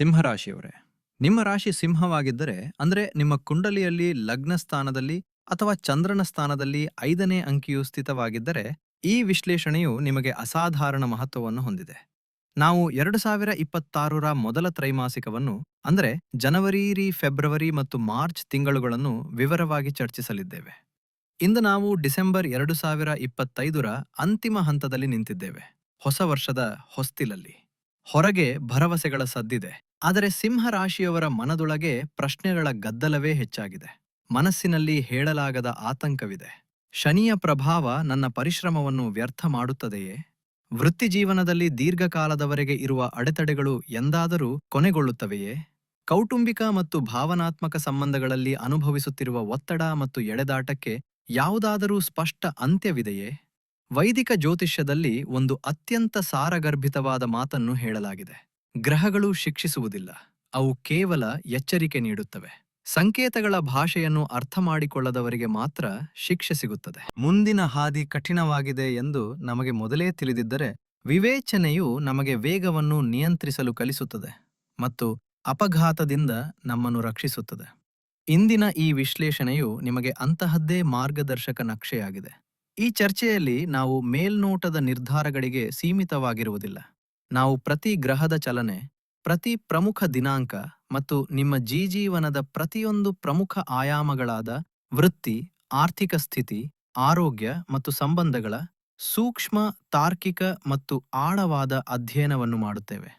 ಸಿಂಹರಾಶಿಯವರೇ, ನಿಮ್ಮ ರಾಶಿ ಸಿಂಹವಾಗಿದ್ದರೆ, ಅಂದರೆ ನಿಮ್ಮ ಕುಂಡಲಿಯಲ್ಲಿ ಲಗ್ನ ಸ್ಥಾನದಲ್ಲಿ ಅಥವಾ ಚಂದ್ರನ ಸ್ಥಾನದಲ್ಲಿ ಐದನೇ ಅಂಕಿಯು ಸ್ಥಿತವಾಗಿದ್ದರೆ, ಈ ವಿಶ್ಲೇಷಣೆಯು ನಿಮಗೆ ಅಸಾಧಾರಣ ಮಹತ್ವವನ್ನು ಹೊಂದಿದೆ. ನಾವು ಎರಡು ಸಾವಿರ ಇಪ್ಪತ್ತಾರರ ಮೊದಲ ತ್ರೈಮಾಸಿಕವನ್ನು, ಅಂದರೆ ಜನವರಿ ಫೆಬ್ರವರಿ ಮತ್ತು ಮಾರ್ಚ್ ತಿಂಗಳುಗಳನ್ನು ವಿವರವಾಗಿ ಚರ್ಚಿಸಲಿದ್ದೇವೆ. ಇಂದು ನಾವು ಡಿಸೆಂಬರ್ ಎರಡು ಸಾವಿರ ಇಪ್ಪತ್ತೈದರ ಅಂತಿಮ ಹಂತದಲ್ಲಿ ನಿಂತಿದ್ದೇವೆ, ಹೊಸ ವರ್ಷದ ಹೊಸ್ತಿಲಲ್ಲಿ. ಹೊರಗೆ ಭರವಸೆಗಳ ಸದ್ದಿದೆ. ಆದರೆ ಸಿಂಹ ರಾಶಿಯವರ ಮನದೊಳಗೆ ಪ್ರಶ್ನೆಗಳ ಗದ್ದಲವೇ ಹೆಚ್ಚಾಗಿದೆ. ಮನಸ್ಸಿನಲ್ಲಿ ಹೇಳಲಾಗದ ಆತಂಕವಿದೆ. ಶನಿಯ ಪ್ರಭಾವ ನನ್ನ ಪರಿಶ್ರಮವನ್ನು ವ್ಯರ್ಥ ಮಾಡುತ್ತದೆಯೇ? ವೃತ್ತಿಜೀವನದಲ್ಲಿ ದೀರ್ಘಕಾಲದವರೆಗೆ ಇರುವ ಅಡೆತಡೆಗಳು ಎಂದಾದರೂ ಕೊನೆಗೊಳ್ಳುತ್ತವೆಯೇ? ಕೌಟುಂಬಿಕ ಮತ್ತು ಭಾವನಾತ್ಮಕ ಸಂಬಂಧಗಳಲ್ಲಿ ಅನುಭವಿಸುತ್ತಿರುವ ಒತ್ತಡ ಮತ್ತು ಎಳೆದಾಟಕ್ಕೆ ಯಾವುದಾದರೂ ಸ್ಪಷ್ಟ ಅಂತ್ಯವಿದೆಯೇ? ವೈದಿಕ ಜ್ಯೋತಿಷ್ಯದಲ್ಲಿ ಒಂದು ಅತ್ಯಂತ ಸಾರಗರ್ಭಿತವಾದ ಮಾತನ್ನು ಹೇಳಲಾಗಿದೆ. ಗ್ರಹಗಳು ಶಿಕ್ಷಿಸುವುದಿಲ್ಲ, ಅವು ಕೇವಲ ಎಚ್ಚರಿಕೆ ನೀಡುತ್ತವೆ. ಸಂಕೇತಗಳ ಭಾಷೆಯನ್ನು ಅರ್ಥ ಮಾಡಿಕೊಳ್ಳದವರಿಗೆ ಮಾತ್ರ ಶಿಕ್ಷೆ ಸಿಗುತ್ತದೆ. ಮುಂದಿನ ಹಾದಿ ಕಠಿಣವಾಗಿದೆ ಎಂದು ನಮಗೆ ಮೊದಲೇ ತಿಳಿದಿದ್ದರೆ, ವಿವೇಚನೆಯು ನಮಗೆ ವೇಗವನ್ನು ನಿಯಂತ್ರಿಸಲು ಕಲಿಸುತ್ತದೆ ಮತ್ತು ಅಪಘಾತದಿಂದ ನಮ್ಮನ್ನು ರಕ್ಷಿಸುತ್ತದೆ. ಇಂದಿನ ಈ ವಿಶ್ಲೇಷಣೆಯು ನಿಮಗೆ ಅಂತಹದ್ದೇ ಮಾರ್ಗದರ್ಶಕ ನಕ್ಷೆಯಾಗಿದೆ. ಈ ಚರ್ಚೆಯಲ್ಲಿ ನಾವು ಮೇಲ್ನೋಟದ ನಿರ್ಧಾರಗಳಿಗೆ ಸೀಮಿತವಾಗಿರುವುದಿಲ್ಲ. ನಾವು ಪ್ರತಿ ಗ್ರಹದ ಚಲನೆ, ಪ್ರತಿ ಪ್ರಮುಖ ದಿನಾಂಕ ಮತ್ತು ನಿಮ್ಮ ಜೀಜೀವನದ ಪ್ರತಿಯೊಂದು ಪ್ರಮುಖ ಆಯಾಮಗಳಾದ ವೃತ್ತಿ, ಆರ್ಥಿಕ ಸ್ಥಿತಿ, ಆರೋಗ್ಯ ಮತ್ತು ಸಂಬಂಧಗಳ ಸೂಕ್ಷ್ಮ, ತಾರ್ಕಿಕ ಮತ್ತು ಆಳವಾದ ಅಧ್ಯಯನವನ್ನು ಮಾಡುತ್ತೇವೆ.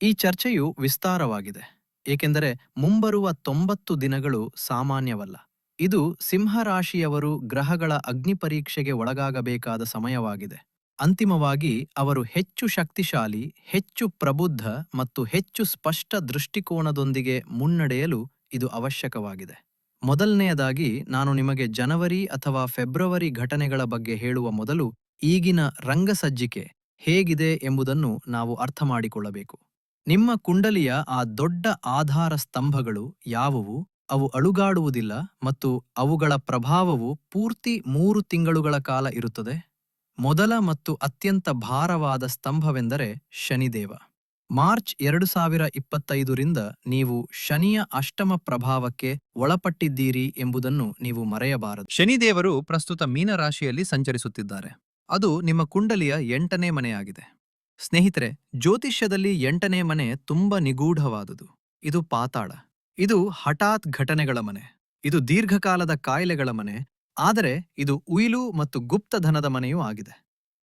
ಈ ಚರ್ಚೆಯು ವಿಸ್ತಾರವಾಗಿದೆ, ಏಕೆಂದರೆ ಮುಂಬರುವ ತೊಂಬತ್ತು ದಿನಗಳು ಸಾಮಾನ್ಯವಲ್ಲ. ಇದು ಸಿಂಹರಾಶಿಯವರು ಗ್ರಹಗಳ ಅಗ್ನಿಪರೀಕ್ಷೆಗೆ ಒಳಗಾಗಬೇಕಾದ ಸಮಯವಾಗಿದೆ. ಅಂತಿಮವಾಗಿ ಅವರು ಹೆಚ್ಚು ಶಕ್ತಿಶಾಲಿ, ಹೆಚ್ಚು ಪ್ರಬುದ್ಧ ಮತ್ತು ಹೆಚ್ಚು ಸ್ಪಷ್ಟ ದೃಷ್ಟಿಕೋನದೊಂದಿಗೆ ಮುನ್ನಡೆಯಲು ಇದು ಅವಶ್ಯಕವಾಗಿದೆ. ಮೊದಲನೆಯದಾಗಿ ನಾನು ನಿಮಗೆ ಜನವರಿ ಅಥವಾ ಫೆಬ್ರವರಿ ಘಟನೆಗಳ ಬಗ್ಗೆ ಹೇಳುವ ಮೊದಲು ಈಗಿನ ರಂಗಸಜ್ಜಿಕೆ ಹೇಗಿದೆ ಎಂಬುದನ್ನು ನಾವು ಅರ್ಥಮಾಡಿಕೊಳ್ಳಬೇಕು. ನಿಮ್ಮ ಕುಂಡಲಿಯ ಆ ದೊಡ್ಡ ಆಧಾರ ಸ್ತಂಭಗಳು ಯಾವುವು? ಅವು ಅಳುಗಾಡುವುದಿಲ್ಲ ಮತ್ತು ಅವುಗಳ ಪ್ರಭಾವವು ಪೂರ್ತಿ ಮೂರು ತಿಂಗಳುಗಳ ಕಾಲ ಇರುತ್ತದೆ? ಮೊದಲ ಮತ್ತು ಅತ್ಯಂತ ಭಾರವಾದ ಸ್ತಂಭವೆಂದರೆ ಶನಿದೇವ. ಮಾರ್ಚ್ ಎರಡು ಸಾವಿರ ಇಪ್ಪತ್ತೈದರಿಂದ ನೀವು ಶನಿಯ ಅಷ್ಟಮ ಪ್ರಭಾವಕ್ಕೆ ಒಳಪಟ್ಟಿದ್ದೀರಿ ಎಂಬುದನ್ನು ನೀವು ಮರೆಯಬಾರದು. ಶನಿದೇವರು ಪ್ರಸ್ತುತ ಮೀನರಾಶಿಯಲ್ಲಿ ಸಂಚರಿಸುತ್ತಿದ್ದಾರೆ. ಅದು ನಿಮ್ಮ ಕುಂಡಲಿಯ ಎಂಟನೇ ಮನೆಯಾಗಿದೆ. ಸ್ನೇಹಿತರೆ, ಜ್ಯೋತಿಷ್ಯದಲ್ಲಿ ಎಂಟನೇ ಮನೆ ತುಂಬ ನಿಗೂಢವಾದುದು. ಇದು ಪಾತಾಳ. ಇದು ಹಠಾತ್ ಘಟನೆಗಳ ಮನೆ. ಇದು ದೀರ್ಘಕಾಲದ ಕಾಯಿಲೆಗಳ ಮನೆ. ಆದರೆ ಇದು ಉಯಿಲು ಮತ್ತು ಗುಪ್ತಧನದ ಮನೆಯೂ ಆಗಿದೆ.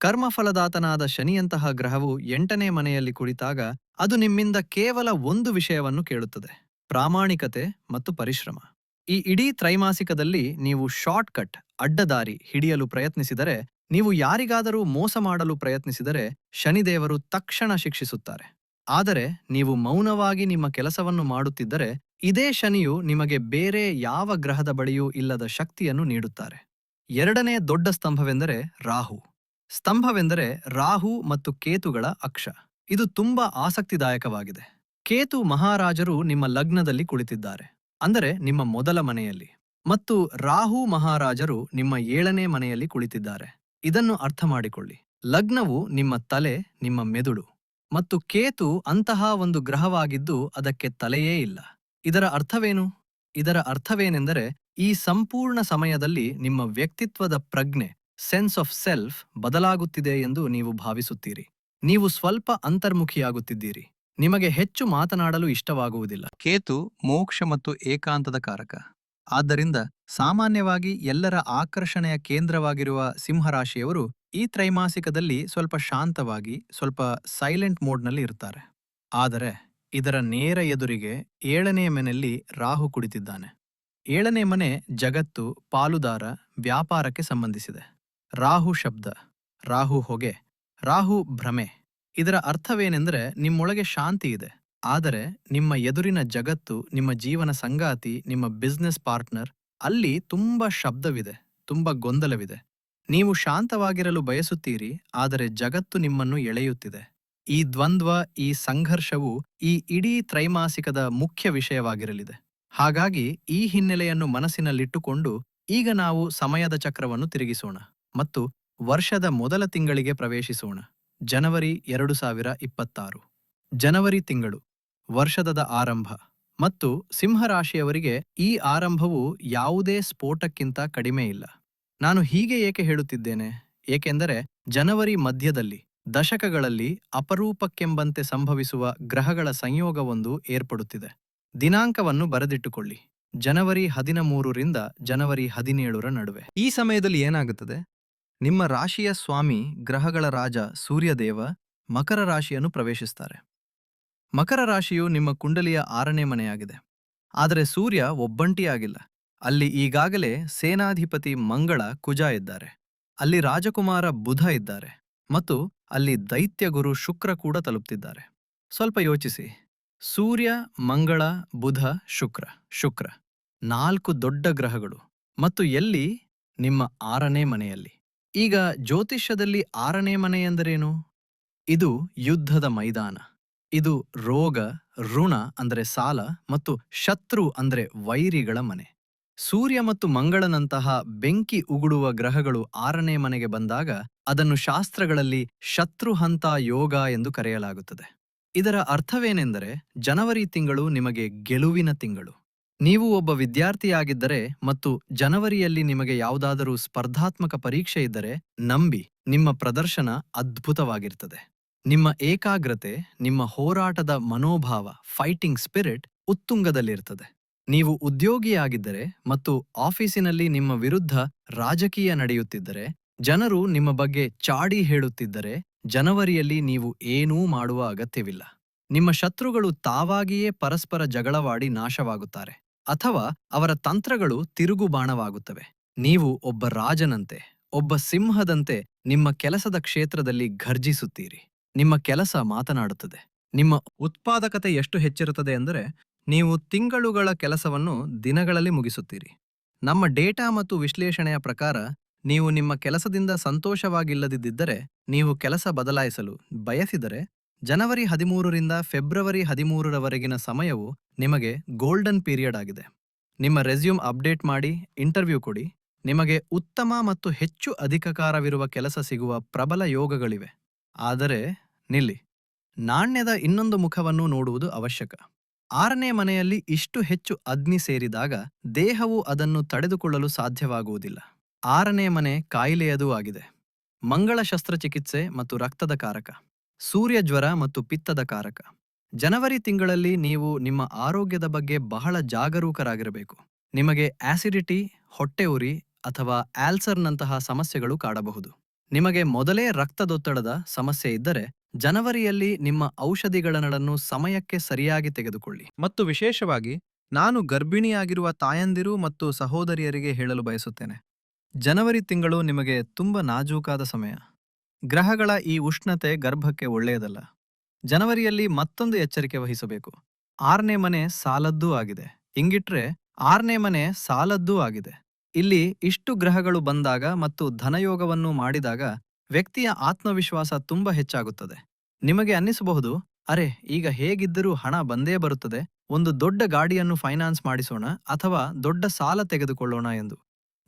ಕರ್ಮಫಲದಾತನಾದ ಶನಿಯಂತಹ ಗ್ರಹವು ಎಂಟನೇ ಮನೆಯಲ್ಲಿ ಕುಳಿತಾಗ ಅದು ನಿಮ್ಮಿಂದ ಕೇವಲ ಒಂದು ವಿಷಯವನ್ನು ಕೇಳುತ್ತದೆ, ಪ್ರಾಮಾಣಿಕತೆ ಮತ್ತು ಪರಿಶ್ರಮ. ಈ ಇಡೀ ತ್ರೈಮಾಸಿಕದಲ್ಲಿ ನೀವು ಶಾರ್ಟ್ ಕಟ್ ಅಡ್ಡದಾರಿ ಹಿಡಿಯಲು ಪ್ರಯತ್ನಿಸಿದರೆ, ನೀವು ಯಾರಿಗಾದರೂ ಮೋಸ ಮಾಡಲು ಪ್ರಯತ್ನಿಸಿದರೆ ಶನಿದೇವರು ತಕ್ಷಣ ಶಿಕ್ಷಿಸುತ್ತಾರೆ. ಆದರೆ ನೀವು ಮೌನವಾಗಿ ನಿಮ್ಮ ಕೆಲಸವನ್ನು ಮಾಡುತ್ತಿದ್ದರೆ ಇದೇ ಶನಿಯು ನಿಮಗೆ ಬೇರೆ ಯಾವ ಗ್ರಹದ ಬಳಿಯೂ ಇಲ್ಲದ ಶಕ್ತಿಯನ್ನು ನೀಡುತ್ತಾರೆ. ಎರಡನೇ ದೊಡ್ಡ ಸ್ತಂಭವೆಂದರೆ ರಾಹು. ಸ್ತಂಭವೆಂದರೆ ರಾಹು ಮತ್ತು ಕೇತುಗಳ ಅಕ್ಷ. ಇದು ತುಂಬಾ ಆಸಕ್ತಿದಾಯಕವಾಗಿದೆ. ಕೇತು ಮಹಾರಾಜರು ನಿಮ್ಮ ಲಗ್ನದಲ್ಲಿ ಕುಳಿತಿದ್ದಾರೆ. ಅಂದರೆ ನಿಮ್ಮ ಮೊದಲ ಮನೆಯಲ್ಲಿ. ಮತ್ತು ರಾಹು ಮಹಾರಾಜರು ನಿಮ್ಮ ಏಳನೇ ಮನೆಯಲ್ಲಿ ಕುಳಿತಿದ್ದಾರೆ. ಇದನ್ನು ಅರ್ಥ ಮಾಡಿಕೊಳ್ಳಿ. ಲಗ್ನವು ನಿಮ್ಮ ತಲೆ, ನಿಮ್ಮ ಮೆದುಳು. ಮತ್ತು ಕೇತು ಅಂತಹ ಒಂದು ಗ್ರಹವಾಗಿದ್ದು ಅದಕ್ಕೆ ತಲೆಯೇ ಇಲ್ಲ. ಇದರ ಅರ್ಥವೇನು? ಇದರ ಅರ್ಥವೇನೆಂದರೆ ಈ ಸಂಪೂರ್ಣ ಸಮಯದಲ್ಲಿ ನಿಮ್ಮ ವ್ಯಕ್ತಿತ್ವದ ಪ್ರಜ್ಞೆ ಸೆನ್ಸ್ ಆಫ್ ಸೆಲ್ಫ್ ಬದಲಾಗುತ್ತಿದೆ ಎಂದು ನೀವು ಭಾವಿಸುತ್ತೀರಿ. ನೀವು ಸ್ವಲ್ಪ ಅಂತರ್ಮುಖಿಯಾಗುತ್ತಿದ್ದೀರಿ. ನಿಮಗೆ ಹೆಚ್ಚು ಮಾತನಾಡಲು ಇಷ್ಟವಾಗುವುದಿಲ್ಲ. ಕೇತು ಮೋಕ್ಷ ಮತ್ತು ಏಕಾಂತದ ಕಾರಕ. ಆದ್ದರಿಂದ ಸಾಮಾನ್ಯವಾಗಿ ಎಲ್ಲರ ಆಕರ್ಷಣೆಯ ಕೇಂದ್ರವಾಗಿರುವ ಸಿಂಹರಾಶಿಯವರು ಈ ತ್ರೈಮಾಸಿಕದಲ್ಲಿ ಸ್ವಲ್ಪ ಶಾಂತವಾಗಿ, ಸ್ವಲ್ಪ ಸೈಲೆಂಟ್ ಮೋಡ್ನಲ್ಲಿ ಇರ್ತಾರೆ. ಆದರೆ ಇದರ ನೇರ ಎದುರಿಗೆ ಏಳನೇ ಮನೆಯಲ್ಲಿ ರಾಹು ಕುಡಿತಿದ್ದಾನೆ. ಏಳನೇ ಮನೆ ಜಗತ್ತು, ಪಾಲುದಾರ, ವ್ಯಾಪಾರಕ್ಕೆ ಸಂಬಂಧಿಸಿದೆ. ರಾಹು ಶಬ್ದ, ರಾಹು ಹೊಗೆ, ರಾಹು ಭ್ರಮೆ. ಇದರ ಅರ್ಥವೇನೆಂದರೆ ನಿಮ್ಮೊಳಗೆ ಶಾಂತಿ ಇದೆ. ಆದರೆ ನಿಮ್ಮ ಎದುರಿನ ಜಗತ್ತು, ನಿಮ್ಮ ಜೀವನ ಸಂಗಾತಿ, ನಿಮ್ಮ ಬಿಸ್ನೆಸ್ ಪಾರ್ಟ್ನರ್ ಅಲ್ಲಿ ತುಂಬ ಶಬ್ದವಿದೆ, ತುಂಬ ಗೊಂದಲವಿದೆ. ನೀವು ಶಾಂತವಾಗಿರಲು ಬಯಸುತ್ತೀರಿ, ಆದರೆ ಜಗತ್ತು ನಿಮ್ಮನ್ನು ಎಳೆಯುತ್ತಿದೆ. ಈ ದ್ವಂದ್ವ, ಈ ಸಂಘರ್ಷವು ಈ ಇಡೀ ತ್ರೈಮಾಸಿಕದ ಮುಖ್ಯ ವಿಷಯವಾಗಿರಲಿದೆ. ಹಾಗಾಗಿ ಈ ಹಿನ್ನೆಲೆಯನ್ನು ಮನಸ್ಸಿನಲ್ಲಿಟ್ಟುಕೊಂಡು ಈಗ ನಾವು ಸಮಯದ ಚಕ್ರವನ್ನು ತಿರುಗಿಸೋಣ ಮತ್ತು ವರ್ಷದ ಮೊದಲ ತಿಂಗಳಿಗೆ ಪ್ರವೇಶಿಸೋಣ. ಜನವರಿ ಎರಡು ಸಾವಿರ ಇಪ್ಪತ್ತಾರು. ಜನವರಿ ತಿಂಗಳು ವರ್ಷದ ಆರಂಭ ಮತ್ತು ಸಿಂಹರಾಶಿಯವರಿಗೆ ಈ ಆರಂಭವು ಯಾವುದೇ ಸ್ಫೋಟಕ್ಕಿಂತ ಕಡಿಮೆ ಇಲ್ಲ. ನಾನು ಹೀಗೆ ಏಕೆ ಹೇಳುತ್ತಿದ್ದೇನೆ? ಏಕೆಂದರೆ ಜನವರಿ ಮಧ್ಯದಲ್ಲಿ ದಶಕಗಳಲ್ಲಿ ಅಪರೂಪಕ್ಕೆಂಬಂತೆ ಸಂಭವಿಸುವ ಗ್ರಹಗಳ ಸಂಯೋಗವೊಂದು ಏರ್ಪಡುತ್ತಿದೆ. ದಿನಾಂಕವನ್ನು ಬರೆದಿಟ್ಟುಕೊಳ್ಳಿ. ಜನವರಿ ಹದಿನಮೂರರಿಂದ ಜನವರಿ ಹದಿನೇಳರ ನಡುವೆ. ಈ ಸಮಯದಲ್ಲಿ ಏನಾಗುತ್ತದೆ? ನಿಮ್ಮ ರಾಶಿಯ ಸ್ವಾಮಿ ಗ್ರಹಗಳ ರಾಜ ಸೂರ್ಯದೇವ ಮಕರ ರಾಶಿಯನ್ನು ಪ್ರವೇಶಿಸ್ತಾರೆ. ಮಕರ ರಾಶಿಯು ನಿಮ್ಮ ಕುಂಡಲಿಯ ಆರನೇ ಮನೆಯಾಗಿದೆ. ಆದರೆ ಸೂರ್ಯ ಒಬ್ಬಂಟಿಯಾಗಿಲ್ಲ. ಅಲ್ಲಿ ಈಗಾಗಲೇ ಸೇನಾಧಿಪತಿ ಮಂಗಳ ಕುಜ ಇದ್ದಾರೆ. ಅಲ್ಲಿ ರಾಜಕುಮಾರ ಬುಧ ಇದ್ದಾರೆ. ಮತ್ತು ಅಲ್ಲಿ ದೈತ್ಯ ಗುರು ಶುಕ್ರ ಕೂಡ ತಲುಪ್ತಿದ್ದಾರೆ. ಸ್ವಲ್ಪ ಯೋಚಿಸಿ. ಸೂರ್ಯ, ಮಂಗಳ, ಬುಧ, ಶುಕ್ರ ಶುಕ್ರ ನಾಲ್ಕು ದೊಡ್ಡ ಗ್ರಹಗಳು ಮತ್ತು ಎಲ್ಲಿ? ನಿಮ್ಮ ಆರನೇ ಮನೆಯಲ್ಲಿ. ಈಗ ಜ್ಯೋತಿಷ್ಯದಲ್ಲಿ ಆರನೇ ಮನೆ ಎಂದರೇನು? ಇದು ಯುದ್ಧದ ಮೈದಾನ. ಇದು ರೋಗ, ಋಣ ಅಂದರೆ ಸಾಲ ಮತ್ತು ಶತ್ರು ಅಂದರೆ ವೈರಿಗಳ ಮನೆ. ಸೂರ್ಯ ಮತ್ತು ಮಂಗಳನಂತಹ ಬೆಂಕಿ ಉಗುಡುವ ಗ್ರಹಗಳು ಆರನೇ ಮನೆಗೆ ಬಂದಾಗ ಅದನ್ನು ಶಾಸ್ತ್ರಗಳಲ್ಲಿ ಶತ್ರುಹಂತ ಯೋಗ ಎಂದು ಕರೆಯಲಾಗುತ್ತದೆ. ಇದರ ಅರ್ಥವೇನೆಂದರೆ ಜನವರಿ ತಿಂಗಳು ನಿಮಗೆ ಗೆಲುವಿನ ತಿಂಗಳು. ನೀವು ಒಬ್ಬ ವಿದ್ಯಾರ್ಥಿಯಾಗಿದ್ದರೆ ಮತ್ತು ಜನವರಿಯಲ್ಲಿ ನಿಮಗೆ ಯಾವುದಾದರೂ ಸ್ಪರ್ಧಾತ್ಮಕ ಪರೀಕ್ಷೆ ಇದ್ದರೆ ನಂಬಿ ನಿಮ್ಮ ಪ್ರದರ್ಶನ ಅದ್ಭುತವಾಗಿರ್ತದೆ. ನಿಮ್ಮ ಏಕಾಗ್ರತೆ, ನಿಮ್ಮ ಹೋರಾಟದ ಮನೋಭಾವ ಫೈಟಿಂಗ್ ಸ್ಪಿರಿಟ್ ಉತ್ತುಂಗದಲ್ಲಿರ್ತದೆ. ನೀವು ಉದ್ಯೋಗಿಯಾಗಿದ್ದರೆ ಮತ್ತು ಆಫೀಸಿನಲ್ಲಿ ನಿಮ್ಮ ವಿರುದ್ಧ ರಾಜಕೀಯ ನಡೆಯುತ್ತಿದ್ದರೆ, ಜನರು ನಿಮ್ಮ ಬಗ್ಗೆ ಚಾಡಿ ಹೇಳುತ್ತಿದ್ದರೆ, ಜನವರಿಯಲ್ಲಿ ನೀವು ಏನೂ ಮಾಡುವ ಅಗತ್ಯವಿಲ್ಲ. ನಿಮ್ಮ ಶತ್ರುಗಳು ತಾವಾಗಿಯೇ ಪರಸ್ಪರ ಜಗಳವಾಡಿ ನಾಶವಾಗುತ್ತಾರೆ, ಅಥವಾ ಅವರ ತಂತ್ರಗಳು ತಿರುಗುಬಾಣವಾಗುತ್ತವೆ. ನೀವು ಒಬ್ಬ ರಾಜನಂತೆ, ಒಬ್ಬ ಸಿಂಹದಂತೆ ನಿಮ್ಮ ಕೆಲಸದ ಕ್ಷೇತ್ರದಲ್ಲಿ ಘರ್ಜಿಸುತ್ತೀರಿ. ನಿಮ್ಮ ಕೆಲಸ ಮಾತನಾಡುತ್ತದೆ. ನಿಮ್ಮ ಉತ್ಪಾದಕತೆ ಎಷ್ಟು ಹೆಚ್ಚಿರುತ್ತದೆ ಎಂದರೆ ನೀವು ತಿಂಗಳುಗಳ ಕೆಲಸವನ್ನು ದಿನಗಳಲ್ಲಿ ಮುಗಿಸುತ್ತೀರಿ. ನಮ್ಮ ಡೇಟಾ ಮತ್ತು ವಿಶ್ಲೇಷಣೆಯ ಪ್ರಕಾರ, ನೀವು ನಿಮ್ಮ ಕೆಲಸದಿಂದ ಸಂತೋಷವಾಗಿಲ್ಲದಿದ್ದರೆ, ನೀವು ಕೆಲಸ ಬದಲಾಯಿಸಲು ಬಯಸಿದರೆ, ಜನವರಿ ಹದಿಮೂರರಿಂದ ಫೆಬ್ರವರಿ ಹದಿಮೂರರವರೆಗಿನ ಸಮಯವು ನಿಮಗೆ ಗೋಲ್ಡನ್ ಪೀರಿಯಡ್ ಆಗಿದೆ. ನಿಮ್ಮ ರೆಸ್ಯೂಮ್ ಅಪ್ಡೇಟ್ ಮಾಡಿ, ಇಂಟರ್ವ್ಯೂ ಕೊಡಿ. ನಿಮಗೆ ಉತ್ತಮ ಮತ್ತು ಹೆಚ್ಚು ಅಧಿಕಕಾರವಿರುವ ಕೆಲಸ ಸಿಗುವ ಪ್ರಬಲ ಯೋಗಗಳಿವೆ. ಆದರೆ, ನಿಲ್ಲಿ. ನಾಣ್ಯದ ಇನ್ನೊಂದು ಮುಖವನ್ನು ನೋಡುವುದು ಅವಶ್ಯಕ. ಆರನೇ ಮನೆಯಲ್ಲಿ ಇಷ್ಟು ಹೆಚ್ಚು ಅಗ್ನಿ ಸೇರಿದಾಗ ದೇಹವು ಅದನ್ನು ತಡೆದುಕೊಳ್ಳಲು ಸಾಧ್ಯವಾಗುವುದಿಲ್ಲ. ಆರನೇ ಮನೆ ಕಾಯಿಲೆಯದೂ ಆಗಿದೆ. ಮಂಗಳ ಶಸ್ತ್ರಚಿಕಿತ್ಸೆ ಮತ್ತು ರಕ್ತದ ಕಾರಕ, ಸೂರ್ಯ ಜ್ವರ ಮತ್ತು ಪಿತ್ತದ ಕಾರಕ. ಜನವರಿ ತಿಂಗಳಲ್ಲಿ ನೀವು ನಿಮ್ಮ ಆರೋಗ್ಯದ ಬಗ್ಗೆ ಬಹಳ ಜಾಗರೂಕರಾಗಿರಬೇಕು. ನಿಮಗೆ ಆಸಿಡಿಟಿ, ಹೊಟ್ಟೆ ಉರಿ ಅಥವಾ ಆಲ್ಸರ್ನಂತಹ ಸಮಸ್ಯೆಗಳು ಕಾಡಬಹುದು. ನಿಮಗೆ ಮೊದಲೇ ರಕ್ತದೊತ್ತಡದ ಸಮಸ್ಯೆ ಇದ್ದರೆ ಜನವರಿಯಲ್ಲಿ ನಿಮ್ಮ ಔಷಧಿಗಳನ್ನು ಸಮಯಕ್ಕೆ ಸರಿಯಾಗಿ ತೆಗೆದುಕೊಳ್ಳಿ. ಮತ್ತು ವಿಶೇಷವಾಗಿ, ನಾನು ಗರ್ಭಿಣಿಯಾಗಿರುವ ತಾಯಂದಿರು ಮತ್ತು ಸಹೋದರಿಯರಿಗೆ ಹೇಳಲು ಬಯಸುತ್ತೇನೆ. ಜನವರಿ ತಿಂಗಳು ನಿಮಗೆ ತುಂಬ ನಾಜೂಕಾದ ಸಮಯ. ಗ್ರಹಗಳ ಈ ಉಷ್ಣತೆ ಗರ್ಭಕ್ಕೆ ಒಳ್ಳೆಯದಲ್ಲ. ಜನವರಿಯಲ್ಲಿ ಮತ್ತೊಂದು ಎಚ್ಚರಿಕೆ ವಹಿಸಬೇಕು. ಆರನೇ ಮನೆ ಸಾಲದ್ದೂ ಆಗಿದೆ. ಹಿಂಗಿಟ್ರೆ, ಆರನೇ ಮನೆ ಸಾಲದ್ದೂ ಆಗಿದೆ. ಇಲ್ಲಿ ಇಷ್ಟು ಗ್ರಹಗಳು ಬಂದಾಗ ಮತ್ತು ಧನಯೋಗವನ್ನು ಮಾಡಿದಾಗ ವ್ಯಕ್ತಿಯ ಆತ್ಮವಿಶ್ವಾಸ ತುಂಬ ಹೆಚ್ಚಾಗುತ್ತದೆ. ನಿಮಗೆ ಅನ್ನಿಸಬಹುದು, ಅರೆ, ಈಗ ಹೇಗಿದ್ದರೂ ಹಣ ಬಂದೇ ಬರುತ್ತದೆ, ಒಂದು ದೊಡ್ಡ ಗಾಡಿಯನ್ನು ಫೈನಾನ್ಸ್ ಮಾಡಿಸೋಣ ಅಥವಾ ದೊಡ್ಡ ಸಾಲ ತೆಗೆದುಕೊಳ್ಳೋಣ ಎಂದು.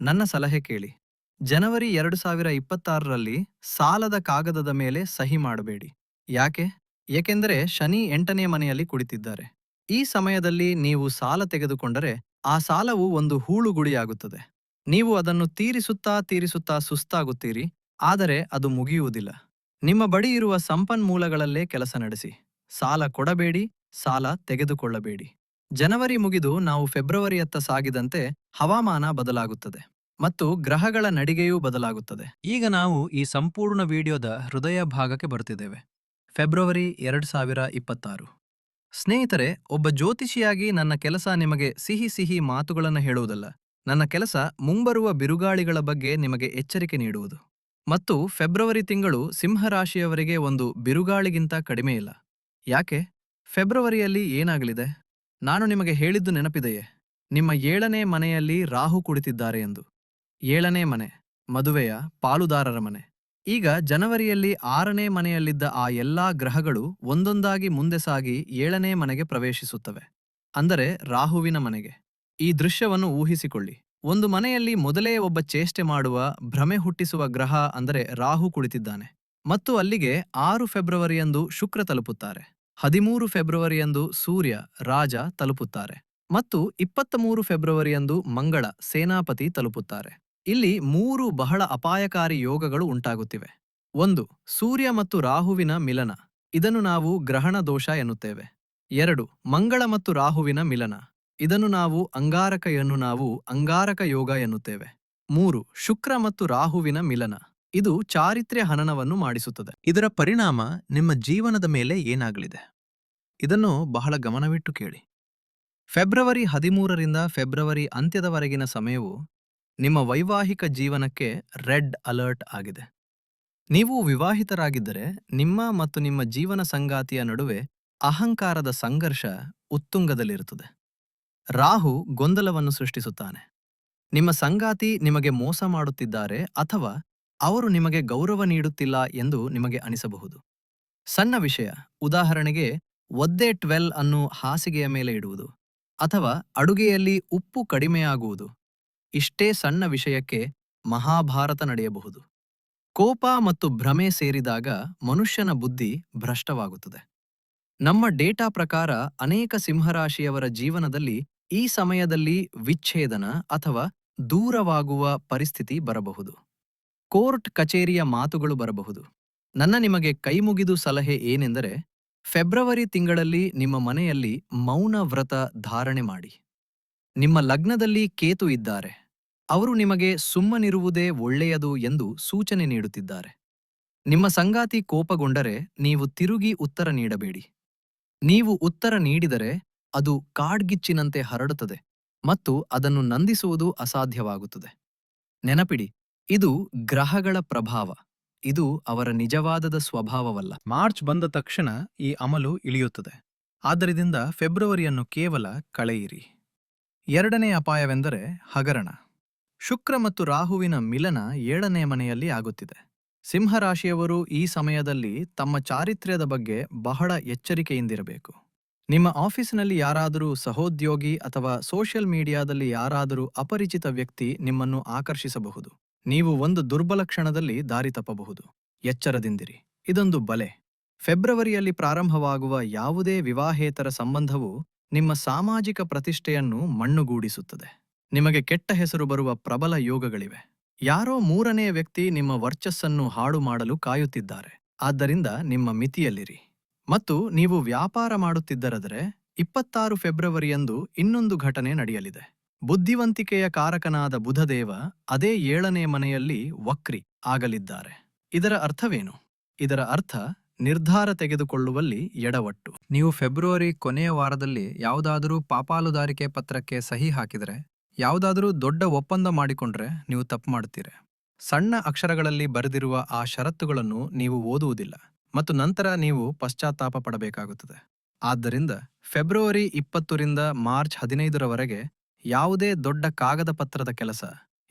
ನನ್ನ ಸಲಹೆ ಕೇಳಿ. ಜನವರಿ ಎರಡು ಸಾವಿರ ಇಪ್ಪತ್ತಾರರಲ್ಲಿ ಸಾಲದ ಕಾಗದದ ಮೇಲೆ ಸಹಿ ಮಾಡಬೇಡಿ. ಯಾಕೆ? ಏಕೆಂದರೆ ಶನಿ ಎಂಟನೇ ಮನೆಯಲ್ಲಿ ಕುಳಿತಿದ್ದಾರೆ. ಈ ಸಮಯದಲ್ಲಿ ನೀವು ಸಾಲ ತೆಗೆದುಕೊಂಡರೆ ಆ ಸಾಲವು ಒಂದು ಹೂಳುಗುಡಿಯಾಗುತ್ತದೆ. ನೀವು ಅದನ್ನು ತೀರಿಸುತ್ತಾ ತೀರಿಸುತ್ತಾ ಸುಸ್ತಾಗುತ್ತೀರಿ. ಆದರೆ ಅದು ಮುಗಿಯುವುದಿಲ್ಲ. ನಿಮ್ಮ ಬಳಿ ಇರುವ ಸಂಪನ್ಮೂಲಗಳಲ್ಲೇ ಕೆಲಸ ನಡೆಸಿ. ಸಾಲ ಕೊಡಬೇಡಿ, ಸಾಲ ತೆಗೆದುಕೊಳ್ಳಬೇಡಿ. ಜನವರಿ ಮುಗಿದು ನಾವು ಫೆಬ್ರವರಿಯತ್ತ ಸಾಗಿದಂತೆ ಹವಾಮಾನ ಬದಲಾಗುತ್ತದೆ ಮತ್ತು ಗ್ರಹಗಳ ನಡಿಗೆಯೂ ಬದಲಾಗುತ್ತದೆ. ಈಗ ನಾವು ಈ ಸಂಪೂರ್ಣ ವಿಡಿಯೋದ ಹೃದಯ ಭಾಗಕ್ಕೆ ಬರುತ್ತಿದ್ದೇವೆ ಫೆಬ್ರವರಿ ಎರಡು ಸಾವಿರ ಇಪ್ಪತ್ತಾರು. ಸ್ನೇಹಿತರೆ, ಒಬ್ಬ ಜ್ಯೋತಿಷಿಯಾಗಿ ನನ್ನ ಕೆಲಸ ನಿಮಗೆ ಸಿಹಿ ಸಿಹಿ ಮಾತುಗಳನ್ನು ಹೇಳುವುದಲ್ಲ. ನನ್ನ ಕೆಲಸ ಮುಂಬರುವ ಬಿರುಗಾಳಿಗಳ ಬಗ್ಗೆ ನಿಮಗೆ ಎಚ್ಚರಿಕೆ ನೀಡುವುದು. ಮತ್ತು ಫೆಬ್ರವರಿ ತಿಂಗಳು ಸಿಂಹರಾಶಿಯವರಿಗೆ ಒಂದು ಬಿರುಗಾಳಿಗಿಂತ ಕಡಿಮೆ ಇಲ್ಲ. ಯಾಕೆ? ಫೆಬ್ರವರಿಯಲ್ಲಿ ಏನಾಗಲಿದೆ? ನಾನು ನಿಮಗೆ ಹೇಳಿದ್ದು ನೆನಪಿದೆಯೇ? ನಿಮ್ಮ ಏಳನೇ ಮನೆಯಲ್ಲಿ ರಾಹು ಕುಳಿತಿದ್ದಾರೆ ಎಂದು. ಏಳನೇ ಮನೆ, ಮದುವೆಯ ಪಾಲುದಾರರ ಮನೆ. ಈಗ ಜನವರಿಯಲ್ಲಿ ಆರನೇ ಮನೆಯಲ್ಲಿದ್ದ ಆ ಎಲ್ಲಾ ಗ್ರಹಗಳು ಒಂದೊಂದಾಗಿ ಮುಂದೆ ಸಾಗಿ ಏಳನೇ ಮನೆಗೆ ಪ್ರವೇಶಿಸುತ್ತವೆ. ಅಂದರೆ ರಾಹುವಿನ ಮನೆಗೆ. ಈ ದೃಶ್ಯವನ್ನು ಊಹಿಸಿಕೊಳ್ಳಿ. ಒಂದು ಮನೆಯಲ್ಲಿ ಮೊದಲೇ ಒಬ್ಬ ಚೇಷ್ಟೆ ಮಾಡುವ, ಭ್ರಮೆ ಹುಟ್ಟಿಸುವ ಗ್ರಹ ಅಂದರೆ ರಾಹು ಕುಳಿತಿದ್ದಾನೆ. ಮತ್ತು ಅಲ್ಲಿಗೆ ಆರು ಫೆಬ್ರವರಿಯಂದು ಶುಕ್ರ ತಲುಪುತ್ತಾರೆ. ಹದಿಮೂರು ಫೆಬ್ರವರಿಯಂದು ಸೂರ್ಯ, ರಾಜ ತಲುಪುತ್ತಾರೆ. ಮತ್ತು ಇಪ್ಪತ್ತ ಮೂರು ಫೆಬ್ರವರಿಯಂದು ಮಂಗಳ, ಸೇನಾಪತಿ ತಲುಪುತ್ತಾರೆ. ಇಲ್ಲಿ ಮೂರು ಬಹಳ ಅಪಾಯಕಾರಿ ಯೋಗಗಳು ಉಂಟಾಗುತ್ತಿವೆ. ಒಂದು, ಸೂರ್ಯ ಮತ್ತು ರಾಹುವಿನ ಮಿಲನ. ಇದನ್ನು ನಾವು ಗ್ರಹಣ ದೋಷ ಎನ್ನುತ್ತೇವೆ. ಎರಡು, ಮಂಗಳ ಮತ್ತು ರಾಹುವಿನ ಮಿಲನ. ಇದನ್ನು ನಾವು ಅಂಗಾರಕ ಎನ್ನು ನಾವು ಅಂಗಾರಕ ಯೋಗ ಎನ್ನುತ್ತೇವೆ. ಮೂರು, ಶುಕ್ರ ಮತ್ತು ರಾಹುವಿನ ಮಿಲನ. ಇದು ಚಾರಿತ್ರ್ಯ ಹನನವನ್ನು ಮಾಡಿಸುತ್ತದೆ. ಇದರ ಪರಿಣಾಮ ನಿಮ್ಮ ಜೀವನದ ಮೇಲೆ ಏನಾಗಲಿದೆ? ಇದನ್ನು ಬಹಳ ಗಮನವಿಟ್ಟು ಕೇಳಿ. ಫೆಬ್ರವರಿ ಹದಿಮೂರರಿಂದ ಫೆಬ್ರವರಿ ಅಂತ್ಯದವರೆಗಿನ ಸಮಯವು ನಿಮ್ಮ ವೈವಾಹಿಕ ಜೀವನಕ್ಕೆ ರೆಡ್ ಅಲರ್ಟ್ ಆಗಿದೆ. ನೀವು ವಿವಾಹಿತರಾಗಿದ್ದರೆ ನಿಮ್ಮ ಮತ್ತು ನಿಮ್ಮ ಜೀವನ ಸಂಗಾತಿಯ ನಡುವೆ ಅಹಂಕಾರದ ಸಂಘರ್ಷ ಉತ್ತುಂಗದಲ್ಲಿರುತ್ತದೆ. ರಾಹು ಗೊಂದಲವನ್ನು ಸೃಷ್ಟಿಸುತ್ತಾನೆ. ನಿಮ್ಮ ಸಂಗಾತಿ ನಿಮಗೆ ಮೋಸ ಮಾಡುತ್ತಿದ್ದಾರೆ ಅಥವಾ ಅವರು ನಿಮಗೆ ಗೌರವ ನೀಡುತ್ತಿಲ್ಲ ಎಂದು ನಿಮಗೆ ಅನಿಸಬಹುದು. ಸಣ್ಣ ವಿಷಯ, ಉದಾಹರಣೆಗೆ ಒದ್ದೆ ಟ್ವೆಲ್ ಅನ್ನು ಹಾಸಿಗೆಯ ಮೇಲೆ ಇಡುವುದು ಅಥವಾ ಅಡುಗೆಯಲ್ಲಿ ಉಪ್ಪು ಕಡಿಮೆಯಾಗುವುದು. ಇಷ್ಟೇ ಸಣ್ಣ ವಿಷಯಕ್ಕೆ ಮಹಾಭಾರತ ನಡೆಯಬಹುದು. ಕೋಪ ಮತ್ತು ಭ್ರಮೆ ಸೇರಿದಾಗ ಮನುಷ್ಯನ ಬುದ್ಧಿ ಭ್ರಷ್ಟವಾಗುತ್ತದೆ. ನಮ್ಮ ಡೇಟಾ ಪ್ರಕಾರ ಅನೇಕ ಸಿಂಹರಾಶಿಯವರ ಜೀವನದಲ್ಲಿ ಈ ಸಮಯದಲ್ಲಿ ವಿಚ್ಛೇದನ ಅಥವಾ ದೂರವಾಗುವ ಪರಿಸ್ಥಿತಿ ಬರಬಹುದು. ಕೋರ್ಟ್ ಕಚೇರಿಯ ಮಾತುಗಳು ಬರಬಹುದು. ನನ್ನ ನಿಮಗೆ ಕೈಮುಗಿದು ಸಲಹೆ ಏನೆಂದರೆ, ಫೆಬ್ರವರಿ ತಿಂಗಳಲ್ಲಿ ನಿಮ್ಮ ಮನೆಯಲ್ಲಿ ಮೌನ ವ್ರತ ಧಾರಣೆ ಮಾಡಿ. ನಿಮ್ಮ ಲಗ್ನದಲ್ಲಿ ಕೇತು ಇದ್ದಾರೆ. ಅವರು ನಿಮಗೆ ಸುಮ್ಮನಿರುವುದೇ ಒಳ್ಳೆಯದು ಎಂದು ಸೂಚನೆ ನೀಡುತ್ತಿದ್ದಾರೆ. ನಿಮ್ಮ ಸಂಗಾತಿ ಕೋಪಗೊಂಡರೆ ನೀವು ತಿರುಗಿ ಉತ್ತರ ನೀಡಬೇಡಿ. ನೀವು ಉತ್ತರ ನೀಡಿದರೆ ಅದು ಕಾಡ್ಗಿಚ್ಚಿನಂತೆ ಹರಡುತ್ತದೆ ಮತ್ತು ಅದನ್ನು ನಂದಿಸುವುದು ಅಸಾಧ್ಯವಾಗುತ್ತದೆ. ನೆನಪಿಡಿ, ಇದು ಗ್ರಹಗಳ ಪ್ರಭಾವ. ಇದು ಅವರ ನಿಜವಾದದ ಸ್ವಭಾವವಲ್ಲ. ಮಾರ್ಚ್ ಬಂದ ತಕ್ಷಣ ಈ ಅಮಲು ಇಳಿಯುತ್ತದೆ. ಆದ್ದರಿಂದ ಫೆಬ್ರವರಿಯನ್ನು ಕೇವಲ ಕಳೆಯಿರಿ. ಎರಡನೇ ಅಪಾಯವೆಂದರೆ ಹಗರಣ. ಶುಕ್ರ ಮತ್ತು ರಾಹುವಿನ ಮಿಲನ ಏಳನೇ ಮನೆಯಲ್ಲಿ ಆಗುತ್ತಿದೆ. ಸಿಂಹರಾಶಿಯವರು ಈ ಸಮಯದಲ್ಲಿ ತಮ್ಮ ಚಾರಿತ್ರ್ಯದ ಬಗ್ಗೆ ಬಹಳ ಎಚ್ಚರಿಕೆಯಿಂದಿರಬೇಕು. ನಿಮ್ಮ ಆಫೀಸಿನಲ್ಲಿ ಯಾರಾದರೂ ಸಹೋದ್ಯೋಗಿ ಅಥವಾ ಸೋಷಿಯಲ್ ಮೀಡಿಯಾದಲ್ಲಿ ಯಾರಾದರೂ ಅಪರಿಚಿತ ವ್ಯಕ್ತಿ ನಿಮ್ಮನ್ನು ಆಕರ್ಷಿಸಬಹುದು. ನೀವು ಒಂದು ದುರ್ಬಲ ಕ್ಷಣದಲ್ಲಿ ದಾರಿ ತಪ್ಪಬಹುದು. ಎಚ್ಚರದಿಂದಿರಿ. ಇದೊಂದು ಬಲೆ. ಫೆಬ್ರವರಿಯಲ್ಲಿ ಪ್ರಾರಂಭವಾಗುವ ಯಾವುದೇ ವಿವಾಹೇತರ ಸಂಬಂಧವು ನಿಮ್ಮ ಸಾಮಾಜಿಕ ಪ್ರತಿಷ್ಠೆಯನ್ನು ಮಣ್ಣುಗೂಡಿಸುತ್ತದೆ. ನಿಮಗೆ ಕೆಟ್ಟ ಹೆಸರು ಬರುವ ಪ್ರಬಲ ಯೋಗಗಳಿವೆ. ಯಾರೋ ಮೂರನೇ ವ್ಯಕ್ತಿ ನಿಮ್ಮ ವರ್ಚಸ್ಸನ್ನು ಹಾಳು ಮಾಡಲು ಕಾಯುತ್ತಿದ್ದಾರೆ. ಆದ್ದರಿಂದ ನಿಮ್ಮ ಮಿತಿಯಲ್ಲಿರಿ. ಮತ್ತು ನೀವು ವ್ಯಾಪಾರ ಮಾಡುತ್ತಿದ್ದರದರೆ ಇಪ್ಪತ್ತಾರು ಫೆಬ್ರವರಿಯಂದು ಇನ್ನೊಂದು ಘಟನೆ ನಡೆಯಲಿದೆ. ಬುದ್ಧಿವಂತಿಕೆಯ ಕಾರಕನಾದ ಬುಧದೇವ ಅದೇ ಏಳನೇ ಮನೆಯಲ್ಲಿ ವಕ್ರಿ ಆಗಲಿದ್ದಾರೆ. ಇದರ ಅರ್ಥವೇನು? ಇದರ ಅರ್ಥ ನಿರ್ಧಾರ ತೆಗೆದುಕೊಳ್ಳುವಲ್ಲಿ ಎಡವಟ್ಟು. ನೀವು ಫೆಬ್ರವರಿ ಕೊನೆಯ ವಾರದಲ್ಲಿ ಯಾವುದಾದರೂ ಪಾಪಾಲುದಾರಿಕೆ ಪತ್ರಕ್ಕೆ ಸಹಿ ಹಾಕಿದರೆ, ಯಾವುದಾದರೂ ದೊಡ್ಡ ಒಪ್ಪಂದ ಮಾಡಿಕೊಂಡ್ರೆ ನೀವು ತಪ್ಪು ಮಾಡುತ್ತೀರಿ. ಸಣ್ಣ ಅಕ್ಷರಗಳಲ್ಲಿ ಬರೆದಿರುವ ಆ ಷರತ್ತುಗಳನ್ನು ನೀವು ಓದುವುದಿಲ್ಲ. ಮತ್ತು ನಂತರ ನೀವು ಪಶ್ಚಾತ್ತಾಪ ಪಡಬೇಕಾಗುತ್ತದೆ. ಆದ್ದರಿಂದ ಫೆಬ್ರವರಿ ಇಪ್ಪತ್ತರಿಂದ ಮಾರ್ಚ್ ಹದಿನೈದರವರೆಗೆ ಯಾವುದೇ ದೊಡ್ಡ ಕಾಗದ ಪತ್ರದ ಕೆಲಸ,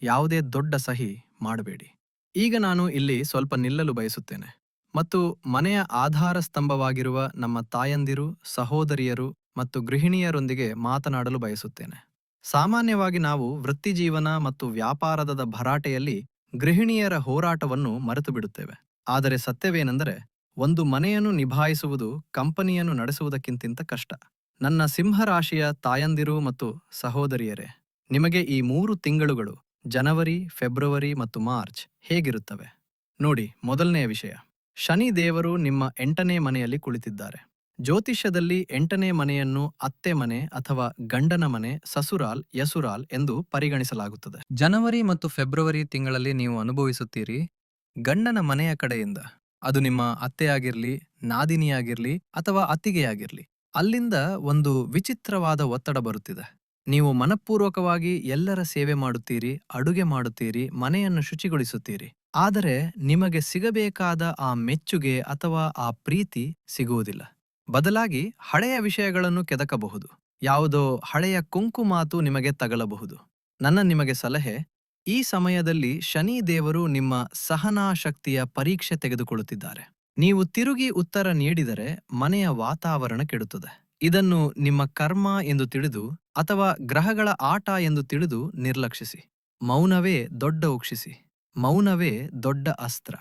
ಯಾವುದೇ ದೊಡ್ಡ ಸಹಿ ಮಾಡಬೇಡಿ. ಈಗ ನಾನು ಇಲ್ಲಿ ಸ್ವಲ್ಪ ನಿಲ್ಲಲು ಬಯಸುತ್ತೇನೆ. ಮತ್ತು ಮನೆಯ ಆಧಾರ ಸ್ತಂಭವಾಗಿರುವ ನಮ್ಮ ತಾಯಂದಿರು, ಸಹೋದರಿಯರು ಮತ್ತು ಗೃಹಿಣಿಯರೊಂದಿಗೆ ಮಾತನಾಡಲು ಬಯಸುತ್ತೇನೆ. ಸಾಮಾನ್ಯವಾಗಿ ನಾವು ವೃತ್ತಿಜೀವನ ಮತ್ತು ವ್ಯಾಪಾರದ ಭರಾಟೆಯಲ್ಲಿ ಗೃಹಿಣಿಯರ ಹೋರಾಟವನ್ನು ಮರೆತು ಬಿಡುತ್ತೇವೆ ಆದರೆ ಸತ್ಯವೇನೆಂದರೆ ಒಂದು ಮನೆಯನ್ನು ನಿಭಾಯಿಸುವುದು ಕಂಪನಿಯನ್ನು ನಡೆಸುವುದಕ್ಕಿಂತ ಕಷ್ಟ. ನನ್ನ ಸಿಂಹರಾಶಿಯ ತಾಯಂದಿರು ಮತ್ತು ಸಹೋದರಿಯರೇ, ನಿಮಗೆ ಈ ಮೂರು ತಿಂಗಳುಗಳು ಜನವರಿ, ಫೆಬ್ರವರಿ ಮತ್ತು ಮಾರ್ಚ್ ಹೇಗಿರುತ್ತವೆ? ನೋಡಿ ಮೊದಲನೆಯ ವಿಷಯ. ಶನಿ ದೇವರು ನಿಮ್ಮ ಎಂಟನೇ ಮನೆಯಲ್ಲಿ ಕುಳಿತಿದ್ದಾರೆ. ಜ್ಯೋತಿಷ್ಯದಲ್ಲಿ ಎಂಟನೇ ಮನೆಯನ್ನು ಅತ್ತೆ ಮನೆ ಅಥವಾ ಗಂಡನ ಮನೆ, ಸಸುರಾಲ್, ಯಸುರಾಲ್ ಎಂದು ಪರಿಗಣಿಸಲಾಗುತ್ತದೆ. ಜನವರಿ ಮತ್ತು ಫೆಬ್ರವರಿ ತಿಂಗಳಲ್ಲಿ ನೀವು ಅನುಭವಿಸುತ್ತೀರಿ ಗಂಡನ ಮನೆಯ ಕಡೆಯಿಂದ. ಅದು ನಿಮ್ಮ ಅತ್ತೆಯಾಗಿರ್ಲಿ, ನಾದಿನಿಯಾಗಿರ್ಲಿ ಅಥವಾ ಅತ್ತಿಗೆಯಾಗಿರ್ಲಿ. ಅಲ್ಲಿಂದ ಒಂದು ವಿಚಿತ್ರವಾದ ಒತ್ತಡ ಬರುತ್ತಿದೆ. ನೀವು ಮನಪೂರ್ವಕವಾಗಿ ಎಲ್ಲರ ಸೇವೆ ಮಾಡುತ್ತೀರಿ, ಅಡುಗೆ ಮಾಡುತ್ತೀರಿ, ಮನೆಯನ್ನು ಶುಚಿಗೊಳಿಸುತ್ತೀರಿ. ಆದರೆ ನಿಮಗೆ ಸಿಗಬೇಕಾದ ಆ ಮೆಚ್ಚುಗೆ ಅಥವಾ ಆ ಪ್ರೀತಿ ಸಿಗುವುದಿಲ್ಲ. ಬದಲಾಗಿ ಹಳೆಯ ವಿಷಯಗಳನ್ನು ಕೆದಕಬಹುದು. ಯಾವುದೋ ಹಳೆಯ ಕುಂಕು ಮಾತು ನಿಮಗೆ ತಗಲಬಹುದು. ನನ್ನ ನಿಮಗೆ ಸಲಹೆ ಈ ಸಮಯದಲ್ಲಿ ಶನಿ ದೇವರು ನಿಮ್ಮ ಸಹನಾ ಶಕ್ತಿಯ ಪರೀಕ್ಷೆ ತೆಗೆದುಕೊಳ್ಳುತ್ತಿದ್ದಾರೆ. ನೀವು ತಿರುಗಿ ಉತ್ತರ ನೀಡಿದರೆ ಮನೆಯ ವಾತಾವರಣ ಕೆಡುತ್ತದೆ. ಇದನ್ನು ನಿಮ್ಮ ಕರ್ಮ ಎಂದು ತಿಳಿದು ಅಥವಾ ಗ್ರಹಗಳ ಆಟ ಎಂದು ತಿಳಿದು ನಿರ್ಲಕ್ಷಿಸಿ. ಮೌನವೇ ದೊಡ್ಡ ಉಕ್ಷಿಸಿ. ಮೌನವೇ ದೊಡ್ಡ ಅಸ್ತ್ರ.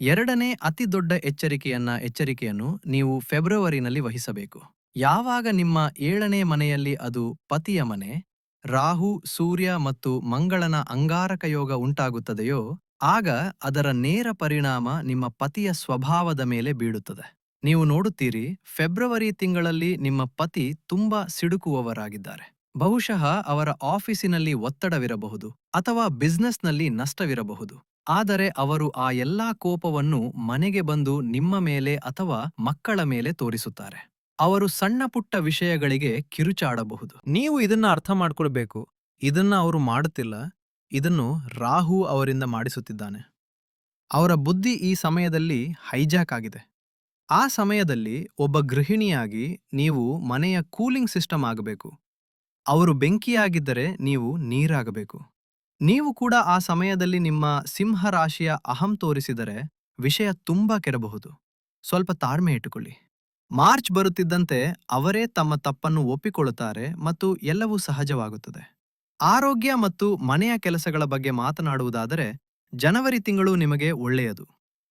ಎರಡನೇ ಅತಿ ದೊಡ್ಡ ಎಚ್ಚರಿಕೆಯನ್ನ ಎಚ್ಚರಿಕೆಯನ್ನು ನೀವು ಫೆಬ್ರವರಿನಲ್ಲಿ ವಹಿಸಬೇಕು. ಯಾವಾಗ ನಿಮ್ಮ ಏಳನೇ ಮನೆಯಲ್ಲಿ ಅದು ಪತಿಯ ಮನೆ ರಾಹು, ಸೂರ್ಯ ಮತ್ತು ಮಂಗಳನ ಅಂಗಾರಕ ಯೋಗ ಉಂಟಾಗುತ್ತದೆಯೋ, ಆಗ ಅದರ ನೇರ ಪರಿಣಾಮ ನಿಮ್ಮ ಪತಿಯ ಸ್ವಭಾವದ ಮೇಲೆ ಬೀಳುತ್ತದೆ. ನೀವು ನೋಡುತ್ತೀರಿ, ಫೆಬ್ರವರಿ ತಿಂಗಳಲ್ಲಿ ನಿಮ್ಮ ಪತಿ ತುಂಬಾ ಸಿಡುಕುವವರಾಗಿದ್ದಾರೆ. ಬಹುಶಃ ಅವರ ಆಫೀಸಿನಲ್ಲಿ ಒತ್ತಡವಿರಬಹುದು ಅಥವಾ ಬಿಸ್ನೆಸ್ನಲ್ಲಿ ನಷ್ಟವಿರಬಹುದು. ಆದರೆ ಅವರು ಆ ಎಲ್ಲಾ ಕೋಪವನ್ನು ಮನೆಗೆ ಬಂದು ನಿಮ್ಮ ಮೇಲೆ ಅಥವಾ ಮಕ್ಕಳ ಮೇಲೆ ತೋರಿಸುತ್ತಾರೆ. ಅವರು ಸಣ್ಣ ಪುಟ್ಟ ವಿಷಯಗಳಿಗೆ ಕಿರುಚಾಡಬಹುದು. ನೀವು ಇದನ್ನ ಅರ್ಥ ಮಾಡ್ಕೊಳ್ಬೇಕು. ಇದನ್ನ ಅವರು ಮಾಡುತ್ತಿಲ್ಲ ಇದನ್ನು ರಾಹು ಅವರಿಂದ ಮಾಡಿಸುತ್ತಿದ್ದಾನೆ. ಅವರ ಬುದ್ಧಿ ಈ ಸಮಯದಲ್ಲಿ ಹೈಜಾಕ್ ಆಗಿದೆ. ಆ ಸಮಯದಲ್ಲಿ ಒಬ್ಬ ಗೃಹಿಣಿಯಾಗಿ ನೀವು ಮನೆಯ ಕೂಲಿಂಗ್ ಸಿಸ್ಟಮ್ ಆಗಬೇಕು. ಅವರು ಬೆಂಕಿಯಾಗಿದ್ದರೆ ನೀವು ನೀರಾಗಬೇಕು. ನೀವು ಕೂಡ ಆ ಸಮಯದಲ್ಲಿ ನಿಮ್ಮ ಸಿಂಹ ರಾಶಿಯ ಅಹಂ ತೋರಿಸಿದರೆ ವಿಷಯ ತುಂಬಾ ಕೆಡಬಹುದು. ಸ್ವಲ್ಪ ತಾಳ್ಮೆ ಇಟ್ಟುಕೊಳ್ಳಿ. ಮಾರ್ಚ್ ಬರುತ್ತಿದ್ದಂತೆ ಅವರೇ ತಮ್ಮ ತಪ್ಪನ್ನು ಒಪ್ಪಿಕೊಳ್ಳುತ್ತಾರೆ ಮತ್ತು ಎಲ್ಲವೂ ಸಹಜವಾಗುತ್ತದೆ. ಆರೋಗ್ಯ ಮತ್ತು ಮನೆಯ ಕೆಲಸಗಳ ಬಗ್ಗೆ ಮಾತನಾಡುವುದಾದರೆ ಜನವರಿ ತಿಂಗಳು ನಿಮಗೆ ಒಳ್ಳೆಯದು.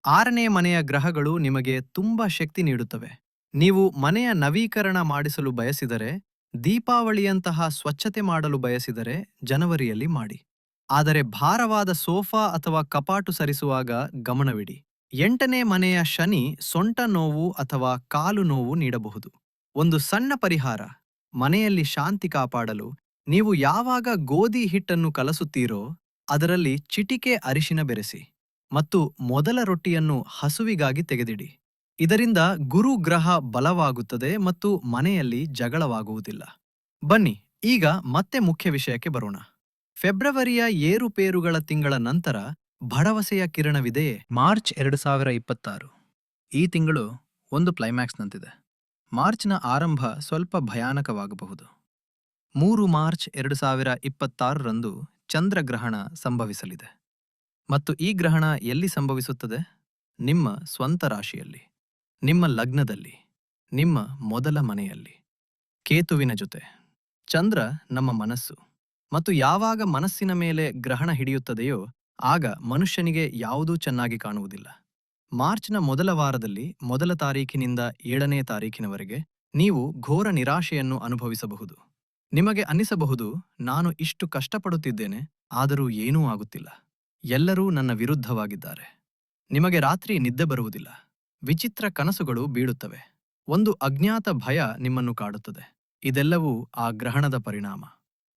ಆರನೇ ಮನೆಯ ಗ್ರಹಗಳು ನಿಮಗೆ ತುಂಬಾ ಶಕ್ತಿ ನೀಡುತ್ತವೆ. ನೀವು ಮನೆಯ ನವೀಕರಣ ಮಾಡಿಸಲು ಬಯಸಿದರೆ, ದೀಪಾವಳಿಯಂತಹ ಸ್ವಚ್ಛತೆ ಮಾಡಲು ಬಯಸಿದರೆ ಜನವರಿಯಲ್ಲಿ ಮಾಡಿ. ಆದರೆ ಭಾರವಾದ ಸೋಫಾ ಅಥವಾ ಕಪಾಟು ಸರಿಸುವಾಗ ಗಮನವಿಡಿ. ಎಂಟನೇ ಮನೆಯ ಶನಿ ಸೊಂಟ ನೋವು ಅಥವಾ ಕಾಲು ನೋವು ನೀಡಬಹುದು. ಒಂದು ಸಣ್ಣ ಪರಿಹಾರ, ಮನೆಯಲ್ಲಿ ಶಾಂತಿ ಕಾಪಾಡಲು. ನೀವು ಯಾವಾಗ ಗೋಧಿ ಹಿಟ್ಟನ್ನು ಕಲಸುತ್ತೀರೋ, ಅದರಲ್ಲಿ ಚಿಟಿಕೆ ಅರಿಶಿನ ಬೆರೆಸಿ ಮತ್ತು ಮೊದಲ ರೊಟ್ಟಿಯನ್ನು ಹಸುವಿಗಾಗಿ ತೆಗೆದಿಡಿ. ಇದರಿಂದ ಗುರು ಗ್ರಹ ಬಲವಾಗುತ್ತದೆ ಮತ್ತು ಮನೆಯಲ್ಲಿ ಜಗಳವಾಗುವುದಿಲ್ಲ. ಬನ್ನಿ, ಈಗ ಮತ್ತೆ ಮುಖ್ಯ ವಿಷಯಕ್ಕೆ ಬರೋಣ. ಫೆಬ್ರವರಿಯ ಏರುಪೇರುಗಳ ತಿಂಗಳ ನಂತರ ಭರವಸೆಯ ಕಿರಣವಿದೆ ಮಾರ್ಚ್ ಎರಡು ಸಾವಿರ ಇಪ್ಪತ್ತಾರು. ಈ ತಿಂಗಳು ಒಂದು ಕ್ಲೈಮ್ಯಾಕ್ಸ್ನಂತಿದೆ. ಮಾರ್ಚ್ನ ಆರಂಭ ಸ್ವಲ್ಪ ಭಯಾನಕವಾಗಬಹುದು. ಮೂರು ಮಾರ್ಚ್ ಎರಡು ಸಾವಿರ ಇಪ್ಪತ್ತಾರರಂದು ಚಂದ್ರಗ್ರಹಣ ಸಂಭವಿಸಲಿದೆ. ಮತ್ತು ಈ ಗ್ರಹಣ ಎಲ್ಲಿ ಸಂಭವಿಸುತ್ತದೆ? ನಿಮ್ಮ ಸ್ವಂತ ರಾಶಿಯಲ್ಲಿ, ನಿಮ್ಮ ಲಗ್ನದಲ್ಲಿ, ನಿಮ್ಮ ಮೊದಲ ಮನೆಯಲ್ಲಿ. ಕೇತುವಿನ ಜೊತೆ, ಚಂದ್ರ ನಮ್ಮ ಮನಸ್ಸು. ಮತ್ತು ಯಾವಾಗ ಮನಸ್ಸಿನ ಮೇಲೆ ಗ್ರಹಣ ಹಿಡಿಯುತ್ತದೆಯೋ ಆಗ ಮನುಷ್ಯನಿಗೆ ಯಾವುದೂ ಚೆನ್ನಾಗಿ ಕಾಣುವುದಿಲ್ಲ. ಮಾರ್ಚ್ನ ಮೊದಲ ವಾರದಲ್ಲಿ ಮೊದಲ ತಾರೀಖಿನಿಂದ ಏಳನೇ ತಾರೀಖಿನವರೆಗೆ ನೀವು ಘೋರ ನಿರಾಶೆಯನ್ನು ಅನುಭವಿಸಬಹುದು. ನಿಮಗೆ ಅನ್ನಿಸಬಹುದು ನಾನು ಇಷ್ಟು ಕಷ್ಟಪಡುತ್ತಿದ್ದೇನೆ, ಆದರೂ ಏನೂ ಆಗುತ್ತಿಲ್ಲ. ಎಲ್ಲರೂ ನನ್ನ ವಿರುದ್ಧವಾಗಿದ್ದಾರೆ. ನಿಮಗೆ ರಾತ್ರಿ ನಿದ್ದೆ ಬರುವುದಿಲ್ಲ. ವಿಚಿತ್ರ ಕನಸುಗಳು ಬೀಳುತ್ತವೆ. ಒಂದು ಅಜ್ಞಾತ ಭಯ ನಿಮ್ಮನ್ನು ಕಾಡುತ್ತದೆ. ಇದೆಲ್ಲವೂ ಆ ಗ್ರಹಣದ ಪರಿಣಾಮ.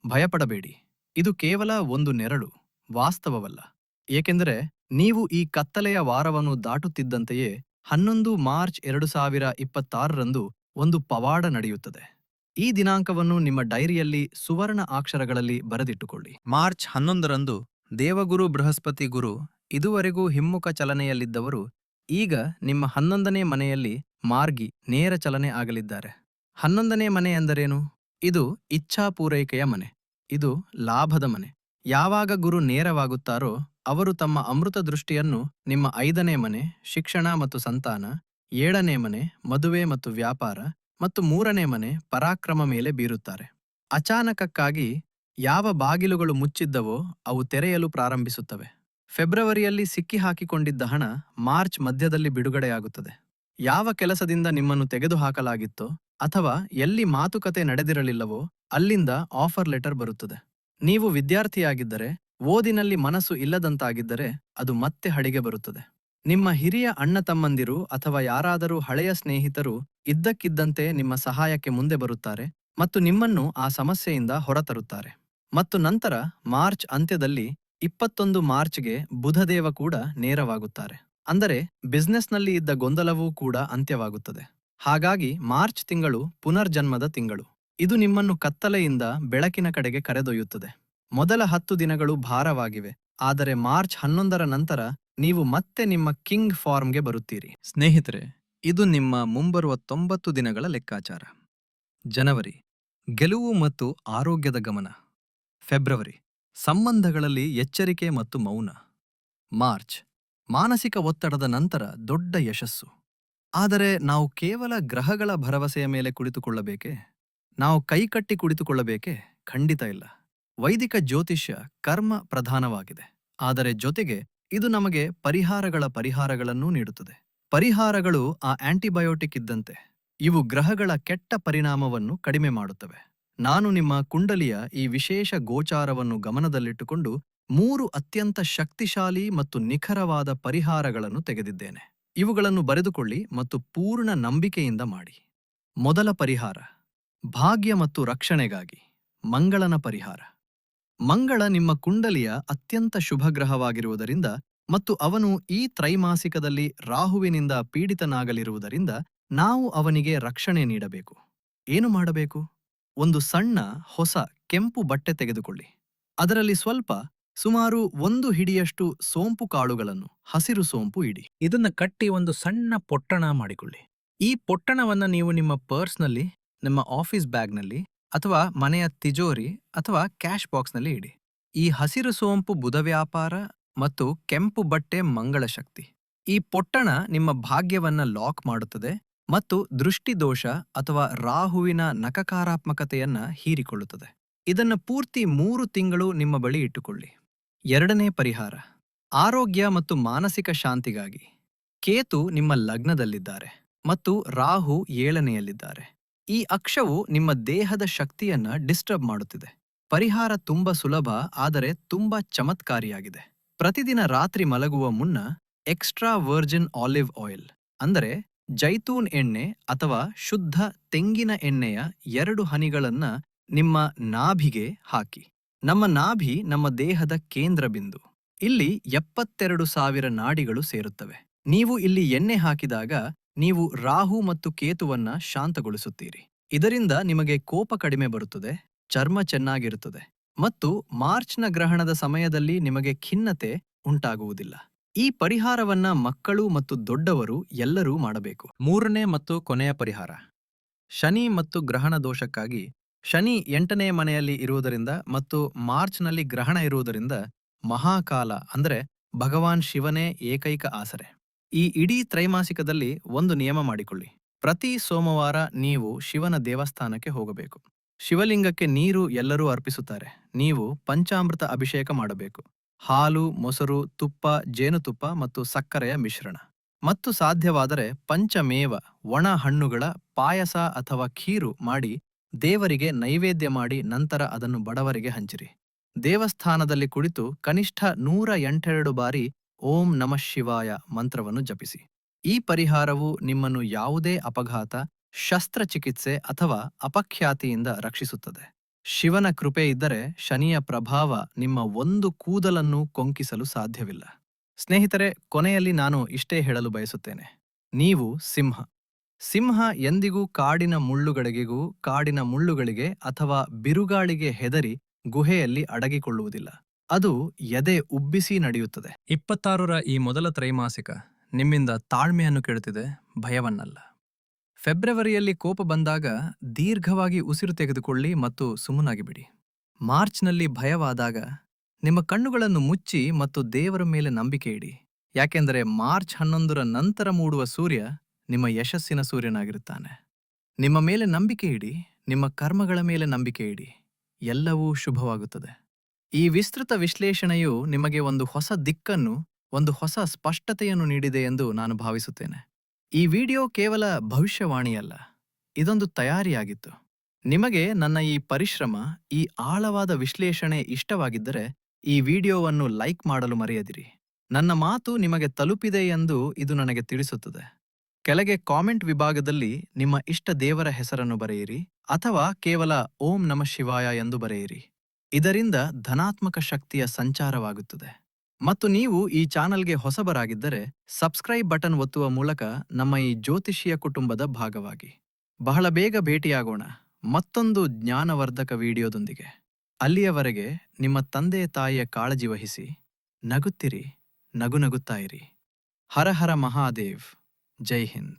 ಭಯಪಡಬೇಡಿ. ಇದು ಕೇವಲ ಒಂದು ನೆರಳು. ವಾಸ್ತವವಲ್ಲ. ಏಕೆಂದರೆ ನೀವು ಈ ಕತ್ತಲೆಯ ವಾರವನ್ನು ದಾಟುತ್ತಿದ್ದಂತೆಯೇ ಹನ್ನೊಂದು ಮಾರ್ಚ್ ಎರಡು ಸಾವಿರ ಇಪ್ಪತ್ತಾರರಂದು ಒಂದು ಪವಾಡ ನಡೆಯುತ್ತದೆ. ಈ ದಿನಾಂಕವನ್ನು ನಿಮ್ಮ ಡೈರಿಯಲ್ಲಿ ಸುವರ್ಣ ಅಕ್ಷರಗಳಲ್ಲಿ ಬರೆದಿಟ್ಟುಕೊಳ್ಳಿ. ಮಾರ್ಚ್ ಹನ್ನೊಂದರಂದು ದೇವಗುರು ಬೃಹಸ್ಪತಿ ಗುರು ಇದುವರೆಗೂ ಹಿಮ್ಮುಖ ಚಲನೆಯಲ್ಲಿದ್ದವರು ಈಗ ನಿಮ್ಮ ಹನ್ನೊಂದನೇ ಮನೆಯಲ್ಲಿ ಮಾರ್ಗಿ ನೇರ ಚಲನೆ ಆಗಲಿದ್ದಾರೆ. ಹನ್ನೊಂದನೇ ಮನೆ ಎಂದರೇನು? ಇದು ಇಚ್ಛಾ ಪೂರೈಕೆಯ ಮನೆ. ಇದು ಲಾಭದ ಮನೆ. ಯಾವಾಗ ಗುರು ನೇರವಾಗುತ್ತಾರೋ ಅವರು ತಮ್ಮ ಅಮೃತ ದೃಷ್ಟಿಯನ್ನು ನಿಮ್ಮ ಐದನೇ ಮನೆ, ಶಿಕ್ಷಣ ಮತ್ತು ಸಂತಾನ, ಏಳನೇ ಮನೆ, ಮದುವೆ ಮತ್ತು ವ್ಯಾಪಾರ ಮತ್ತು ಮೂರನೇ ಮನೆ ಪರಾಕ್ರಮ ಮೇಲೆ ಬೀರುತ್ತಾರೆ. ಅಚಾನಕಕ್ಕಾಗಿ ಯಾವ ಬಾಗಿಲುಗಳು ಮುಚ್ಚಿದ್ದವೋ ಅವು ತೆರೆಯಲು ಪ್ರಾರಂಭಿಸುತ್ತವೆ. ಫೆಬ್ರವರಿಯಲ್ಲಿ ಸಿಕ್ಕಿಹಾಕಿಕೊಂಡಿದ್ದ ಹಣ ಮಾರ್ಚ್ ಮಧ್ಯದಲ್ಲಿ ಬಿಡುಗಡೆಯಾಗುತ್ತದೆ. ಯಾವ ಕೆಲಸದಿಂದ ನಿಮ್ಮನ್ನು ತೆಗೆದುಹಾಕಲಾಗಿತ್ತೋ ಅಥವಾ ಎಲ್ಲಿ ಮಾತುಕತೆ ನಡೆದಿರಲಿಲ್ಲವೋ ಅಲ್ಲಿಂದ ಆಫರ್ ಲೆಟರ್ ಬರುತ್ತದೆ. ನೀವು ವಿದ್ಯಾರ್ಥಿಯಾಗಿದ್ದರೆ, ಓದಿನಲ್ಲಿ ಮನಸ್ಸು ಇಲ್ಲದಂತಾಗಿದ್ದರೆ ಅದು ಮತ್ತೆ ಹಡಿಗೆ ಬರುತ್ತದೆ. ನಿಮ್ಮ ಹಿರಿಯ ಅಣ್ಣ ತಮ್ಮಂದಿರು ಅಥವಾ ಯಾರಾದರೂ ಹಳೆಯ ಸ್ನೇಹಿತರು ಇದ್ದಕ್ಕಿದ್ದಂತೆ ನಿಮ್ಮ ಸಹಾಯಕ್ಕೆ ಮುಂದೆ ಬರುತ್ತಾರೆ ಮತ್ತು ನಿಮ್ಮನ್ನು ಆ ಸಮಸ್ಯೆಯಿಂದ ಹೊರತರುತ್ತಾರೆ. ಮತ್ತು ನಂತರ ಮಾರ್ಚ್ ಅಂತ್ಯದಲ್ಲಿ ಇಪ್ಪತ್ತೊಂದು ಮಾರ್ಚ್ಗೆ ಬುಧದೇವ ಕೂಡ ನೇರವಾಗುತ್ತಾರೆ. ಅಂದರೆ ಬಿಸ್ನೆಸ್ನಲ್ಲಿ ಇದ್ದ ಗೊಂದಲವೂ ಕೂಡ ಅಂತ್ಯವಾಗುತ್ತದೆ. ಹಾಗಾಗಿ ಮಾರ್ಚ್ ತಿಂಗಳು ಪುನರ್ಜನ್ಮದ ತಿಂಗಳು. ಇದು ನಿಮ್ಮನ್ನು ಕತ್ತಲೆಯಿಂದ ಬೆಳಕಿನ ಕಡೆಗೆ ಕರೆದೊಯ್ಯುತ್ತದೆ. ಮೊದಲ ಹತ್ತು ದಿನಗಳು ಭಾರವಾಗಿವೆ. ಆದರೆ ಮಾರ್ಚ್ ಹನ್ನೊಂದರ ನಂತರ ನೀವು ಮತ್ತೆ ನಿಮ್ಮ ಕಿಂಗ್ ಫಾರ್ಮ್ಗೆ ಬರುತ್ತೀರಿ. ಸ್ನೇಹಿತರೆ, ಇದು ನಿಮ್ಮ ಮುಂಬರುವ ತೊಂಬತ್ತು ದಿನಗಳ ಲೆಕ್ಕಾಚಾರ. ಜನವರಿ, ಗೆಲುವು ಮತ್ತು ಆರೋಗ್ಯದ ಗಮನ. ಫೆಬ್ರವರಿ, ಸಂಬಂಧಗಳಲ್ಲಿ ಎಚ್ಚರಿಕೆ ಮತ್ತು ಮೌನ. ಮಾರ್ಚ್, ಮಾನಸಿಕ ಒತ್ತಡದ ನಂತರ ದೊಡ್ಡ ಯಶಸ್ಸು. ಆದರೆ ನಾವು ಕೇವಲ ಗ್ರಹಗಳ ಭರವಸೆಯ ಮೇಲೆ ಕುಳಿತುಕೊಳ್ಳಬೇಕೇ? ನಾವು ಕೈಕಟ್ಟಿ ಕುಳಿತುಕೊಳ್ಳಬೇಕೆ? ಖಂಡಿತ ಇಲ್ಲ. ವೈದಿಕ ಜ್ಯೋತಿಷ್ಯ ಕರ್ಮ ಪ್ರಧಾನವಾಗಿದೆ. ಆದರೆ ಜೊತೆಗೆ ಇದು ನಮಗೆ ಪರಿಹಾರಗಳ ಪರಿಹಾರಗಳನ್ನೂ ನೀಡುತ್ತದೆ. ಪರಿಹಾರಗಳು ಆ ಆಂಟಿಬಯೋಟಿಕ್ ಇದ್ದಂತೆ. ಇವು ಗ್ರಹಗಳ ಕೆಟ್ಟ ಪರಿಣಾಮವನ್ನು ಕಡಿಮೆ ಮಾಡುತ್ತವೆ. ನಾನು ನಿಮ್ಮ ಕುಂಡಲಿಯ ಈ ವಿಶೇಷ ಗೋಚಾರವನ್ನು ಗಮನದಲ್ಲಿಟ್ಟುಕೊಂಡು ಮೂರು ಅತ್ಯಂತ ಶಕ್ತಿಶಾಲಿ ಮತ್ತು ನಿಖರವಾದ ಪರಿಹಾರಗಳನ್ನು ತೆಗೆದಿದ್ದೇನೆ. ಇವುಗಳನ್ನು ಬರೆದುಕೊಳ್ಳಿ ಮತ್ತು ಪೂರ್ಣ ನಂಬಿಕೆಯಿಂದ ಮಾಡಿ. ಮೊದಲ ಪರಿಹಾರ. ಭಾಗ್ಯ ಮತ್ತು ರಕ್ಷಣೆಗಾಗಿ ಮಂಗಳನ ಪರಿಹಾರ. ಮಂಗಳ ನಿಮ್ಮ ಕುಂಡಲಿಯ ಅತ್ಯಂತ ಶುಭ ಗ್ರಹವಾಗಿರುವುದರಿಂದ ಮತ್ತು ಅವನು ಈ ತ್ರೈಮಾಸಿಕದಲ್ಲಿ ರಾಹುವಿನಿಂದ ಪೀಡಿತನಾಗಲಿರುವುದರಿಂದ ನಾವು ಅವನಿಗೆ ರಕ್ಷಣೆ ನೀಡಬೇಕು. ಏನು ಮಾಡಬೇಕು? ಒಂದು ಸಣ್ಣ, ಹೊಸ, ಕೆಂಪು ಬಟ್ಟೆ ತೆಗೆದುಕೊಳ್ಳಿ. ಅದರಲ್ಲಿ ಸ್ವಲ್ಪ, ಸುಮಾರು ಒಂದು ಹಿಡಿಯಷ್ಟು ಸೋಂಪು ಕಾಳುಗಳನ್ನು, ಹಸಿರು ಸೋಂಪು ಇಡಿ. ಇದನ್ನು ಕಟ್ಟಿ ಒಂದು ಸಣ್ಣ ಪೊಟ್ಟಣ ಮಾಡಿಕೊಳ್ಳಿ. ಈ ಪೊಟ್ಟಣವನ್ನು ನೀವು ನಿಮ್ಮ ಪರ್ಸ್ನಲ್ಲಿ ನಿಮ್ಮ ಆಫೀಸ್ ಬ್ಯಾಗ್ನಲ್ಲಿ ಅಥವಾ ಮನೆಯ ತಿಜೋರಿ ಅಥವಾ ಕ್ಯಾಶ್ ಬಾಕ್ಸ್ನಲ್ಲಿ ಇಡಿ. ಈ ಹಸಿರು ಸೋಂಪು ಬುಧ ವ್ಯಾಪಾರ ಮತ್ತು ಕೆಂಪು ಬಟ್ಟೆ ಮಂಗಳ ಶಕ್ತಿ. ಈ ಪೊಟ್ಟಣ ನಿಮ್ಮ ಭಾಗ್ಯವನ್ನ ಲಾಕ್ ಮಾಡುತ್ತದೆ ಮತ್ತು ದೃಷ್ಟಿದೋಷ ಅಥವಾ ರಾಹುವಿನ ನಕಕಾರಾತ್ಮಕತೆಯನ್ನು ಹೀರಿಕೊಳ್ಳುತ್ತದೆ. ಇದನ್ನು ಪೂರ್ತಿ ಮೂರು ತಿಂಗಳು ನಿಮ್ಮ ಬಳಿ ಇಟ್ಟುಕೊಳ್ಳಿ. ಎರಡನೇ ಪರಿಹಾರ, ಆರೋಗ್ಯ ಮತ್ತು ಮಾನಸಿಕ ಶಾಂತಿಗಾಗಿ. ಕೇತು ನಿಮ್ಮ ಲಗ್ನದಲ್ಲಿದ್ದಾರೆ ಮತ್ತು ರಾಹು ಏಳನೆಯಲ್ಲಿದ್ದಾರೆ. ಈ ಅಕ್ಷವು ನಿಮ್ಮ ದೇಹದ ಶಕ್ತಿಯನ್ನ ಡಿಸ್ಟರ್ಬ್ ಮಾಡುತ್ತಿದೆ. ಪರಿಹಾರ ತುಂಬಾ ಸುಲಭ, ಆದರೆ ತುಂಬಾ ಚಮತ್ಕಾರಿಯಾಗಿದೆ. ಪ್ರತಿದಿನ ರಾತ್ರಿ ಮಲಗುವ ಮುನ್ನ ಎಕ್ಸ್ಟ್ರಾ ವರ್ಜಿನ್ ಆಲಿವ್ ಆಯಿಲ್ ಅಂದರೆ ಜೈತೂನ್ ಎಣ್ಣೆ ಅಥವಾ ಶುದ್ಧ ತೆಂಗಿನ ಎಣ್ಣೆಯ ಎರಡು ಹನಿಗಳನ್ನ ನಿಮ್ಮ ನಾಭಿಗೆ ಹಾಕಿ. ನಮ್ಮ ನಾಭಿ ನಮ್ಮ ದೇಹದ ಕೇಂದ್ರ ಬಿಂದು. ಇಲ್ಲಿ ಎಪ್ಪತ್ತೆರಡು ಸಾವಿರ ನಾಡಿಗಳು ಸೇರುತ್ತವೆ. ನೀವು ಇಲ್ಲಿ ಎಣ್ಣೆ ಹಾಕಿದಾಗ ನೀವು ರಾಹು ಮತ್ತು ಕೇತುವನ್ನ ಶಾಂತಗೊಳಿಸುತ್ತೀರಿ. ಇದರಿಂದ ನಿಮಗೆ ಕೋಪ ಕಡಿಮೆ ಬರುತ್ತದೆ, ಚರ್ಮ ಚೆನ್ನಾಗಿರುತ್ತದೆ ಮತ್ತು ಮಾರ್ಚ್ನ ಗ್ರಹಣದ ಸಮಯದಲ್ಲಿ ನಿಮಗೆ ಖಿನ್ನತೆ ಉಂಟಾಗುವುದಿಲ್ಲ. ಈ ಪರಿಹಾರವನ್ನ ಮಕ್ಕಳು ಮತ್ತು ದೊಡ್ಡವರು ಎಲ್ಲರೂ ಮಾಡಬೇಕು. ಮೂರನೇ ಮತ್ತು ಕೊನೆಯ ಪರಿಹಾರ. ಶನಿ ಮತ್ತು ಗ್ರಹಣ ದೋಷಕ್ಕಾಗಿ ಶನಿ ಎಂಟನೇ ಮನೆಯಲ್ಲಿ ಇರುವುದರಿಂದ ಮತ್ತು ಮಾರ್ಚ್ನಲ್ಲಿ ಗ್ರಹಣ ಇರುವುದರಿಂದ ಮಹಾಕಾಲ ಅಂದರೆ ಭಗವಾನ್ ಶಿವನೇ ಏಕೈಕ ಆಸರೆ. ಈ ಇಡೀ ತ್ರೈಮಾಸಿಕದಲ್ಲಿ ಒಂದು ನಿಯಮ ಮಾಡಿಕೊಳ್ಳಿ. ಪ್ರತಿ ಸೋಮವಾರ ನೀವು ಶಿವನ ದೇವಸ್ಥಾನಕ್ಕೆ ಹೋಗಬೇಕು. ಶಿವಲಿಂಗಕ್ಕೆ ನೀರು ಎಲ್ಲರೂ ಅರ್ಪಿಸುತ್ತಾರೆ. ನೀವು ಪಂಚಾಮೃತ ಅಭಿಷೇಕ ಮಾಡಬೇಕು. ಹಾಲು, ಮೊಸರು, ತುಪ್ಪ, ಜೇನುತುಪ್ಪ ಮತ್ತು ಸಕ್ಕರೆಯ ಮಿಶ್ರಣ. ಮತ್ತು ಸಾಧ್ಯವಾದರೆ ಪಂಚಮೇವ, ಒಣ ಹಣ್ಣುಗಳ ಪಾಯಸ ಅಥವಾ ಖೀರು ಮಾಡಿ ದೇವರಿಗೆ ನೈವೇದ್ಯ ಮಾಡಿ ನಂತರ ಅದನ್ನು ಬಡವರಿಗೆ ಹಂಚಿರಿ. ದೇವಸ್ಥಾನದಲ್ಲಿ ಕುಳಿತು ಕನಿಷ್ಠ ನೂರ ಎಂಟೆರಡು ಬಾರಿ ಓಂ ನಮಃ ಶಿವಾಯ ಮಂತ್ರವನ್ನು ಜಪಿಸಿ. ಈ ಪರಿಹಾರವು ನಿಮ್ಮನ್ನು ಯಾವುದೇ ಅಪಘಾತ, ಶಸ್ತ್ರಚಿಕಿತ್ಸೆ ಅಥವಾ ಅಪಖ್ಯಾತಿಯಿಂದ ರಕ್ಷಿಸುತ್ತದೆ. ಶಿವನ ಕೃಪೆ ಇದ್ದರೆ ಶನಿಯ ಪ್ರಭಾವ ನಿಮ್ಮ ಒಂದು ಕೂದಲನ್ನು ಕೊಂಕಿಸಲು ಸಾಧ್ಯವಿಲ್ಲ. ಸ್ನೇಹಿತರೆ, ಕೊನೆಯಲ್ಲಿ ನಾನು ಇಷ್ಟೇ ಹೇಳಲು ಬಯಸುತ್ತೇನೆ. ನೀವು ಸಿಂಹ. ಸಿಂಹ ಎಂದಿಗೂ ಕಾಡಿನ ಮುಳ್ಳುಗಳಿಗೆಗೂ, ಕಾಡಿನ ಮುಳ್ಳುಗಳಿಗೆ ಅಥವಾ ಬಿರುಗಾಳಿಗೆ ಹೆದರಿ ಗುಹೆಯಲ್ಲಿ ಅಡಗಿಕೊಳ್ಳುವುದಿಲ್ಲ. ಅದು ಎದೆ ಉಬ್ಬಿಸಿ ನಡೆಯುತ್ತದೆ. ಇಪ್ಪತ್ತಾರರ ಈ ಮೊದಲ ತ್ರೈಮಾಸಿಕ ನಿಮ್ಮಿಂದ ತಾಳ್ಮೆಯನ್ನು ಕೇಳುತ್ತಿದೆ ಭಯವನ್ನಲ್ಲ. ಫೆಬ್ರವರಿಯಲ್ಲಿ ಕೋಪ ಬಂದಾಗ ದೀರ್ಘವಾಗಿ ಉಸಿರು ತೆಗೆದುಕೊಳ್ಳಿ ಮತ್ತು ಸುಮ್ಮನಾಗಿ ಬಿಡಿ ಮಾರ್ಚ್ನಲ್ಲಿ ಭಯವಾದಾಗ ನಿಮ್ಮ ಕಣ್ಣುಗಳನ್ನು ಮುಚ್ಚಿ ಮತ್ತು ದೇವರ ಮೇಲೆ ನಂಬಿಕೆ ಇಡಿ. ಯಾಕೆಂದರೆ ಮಾರ್ಚ್ ಹನ್ನೊಂದರ ನಂತರ ಮೂಡುವ ಸೂರ್ಯ ನಿಮ್ಮ ಯಶಸ್ಸಿನ ಸೂರ್ಯನಾಗಿರುತ್ತಾನೆ. ನಿಮ್ಮ ಮೇಲೆ ನಂಬಿಕೆ ಇಡಿ, ನಿಮ್ಮ ಕರ್ಮಗಳ ಮೇಲೆ ನಂಬಿಕೆ ಇಡಿ. ಎಲ್ಲವೂ ಶುಭವಾಗುತ್ತದೆ. ಈ ವಿಸ್ತೃತ ವಿಶ್ಲೇಷಣೆಯು ನಿಮಗೆ ಒಂದು ಹೊಸ ದಿಕ್ಕನ್ನು, ಒಂದು ಹೊಸ ಸ್ಪಷ್ಟತೆಯನ್ನು ನೀಡಿದೆ ಎಂದು ನಾನು ಭಾವಿಸುತ್ತೇನೆ. ಈ ವಿಡಿಯೋ ಕೇವಲ ಭವಿಷ್ಯವಾಣಿಯಲ್ಲ, ಇದೊಂದು ತಯಾರಿಯಾಗಿತ್ತು. ನಿಮಗೆ ನನ್ನ ಈ ಪರಿಶ್ರಮ, ಈ ಆಳವಾದ ವಿಶ್ಲೇಷಣೆ ಇಷ್ಟವಾಗಿದ್ದರೆ ಈ ವಿಡಿಯೋವನ್ನು ಲೈಕ್ ಮಾಡಲು ಮರೆಯದಿರಿ. ನನ್ನ ಮಾತು ನಿಮಗೆ ತಲುಪಿದೆ ಎಂದು ಇದು ನನಗೆ ತಿಳಿಸುತ್ತದೆ. ಕೆಳಗೆ ಕಾಮೆಂಟ್ ವಿಭಾಗದಲ್ಲಿ ನಿಮ್ಮ ಇಷ್ಟ ದೇವರ ಹೆಸರನ್ನು ಬರೆಯಿರಿ, ಅಥವಾ ಕೇವಲ ಓಂ ನಮಃ ಶಿವಾಯ ಎಂದು ಬರೆಯಿರಿ. ಇದರಿಂದ ಧನಾತ್ಮಕ ಶಕ್ತಿಯ ಸಂಚಾರವಾಗುತ್ತದೆ. ಮತ್ತು ನೀವು ಈ ಚಾನಲ್ಗೆ ಹೊಸಬರಾಗಿದ್ದರೆ ಸಬ್ಸ್ಕ್ರೈಬ್ ಬಟನ್ ಒತ್ತುವ ಮೂಲಕ ನಮ್ಮ ಈ ಜ್ಯೋತಿಷಿಯ ಕುಟುಂಬದ ಭಾಗವಾಗಿ. ಬಹಳ ಬೇಗ ಭೇಟಿಯಾಗೋಣ. ಮತ್ತೊಂದು ಜ್ಞಾನವರ್ಧಕ ವಿಡಿಯೋದೊಂದಿಗೆ. ಅಲ್ಲಿಯವರೆಗೆ ನಿಮ್ಮ ತಂದೆ ತಾಯಿಯ ಕಾಳಜಿ ವಹಿಸಿ. ನಗುತ್ತಿರಿ. ನಗು ಹರಹರ ಹರ ಮಹಾದೇವ್. ಜೈ ಹಿಂದ್.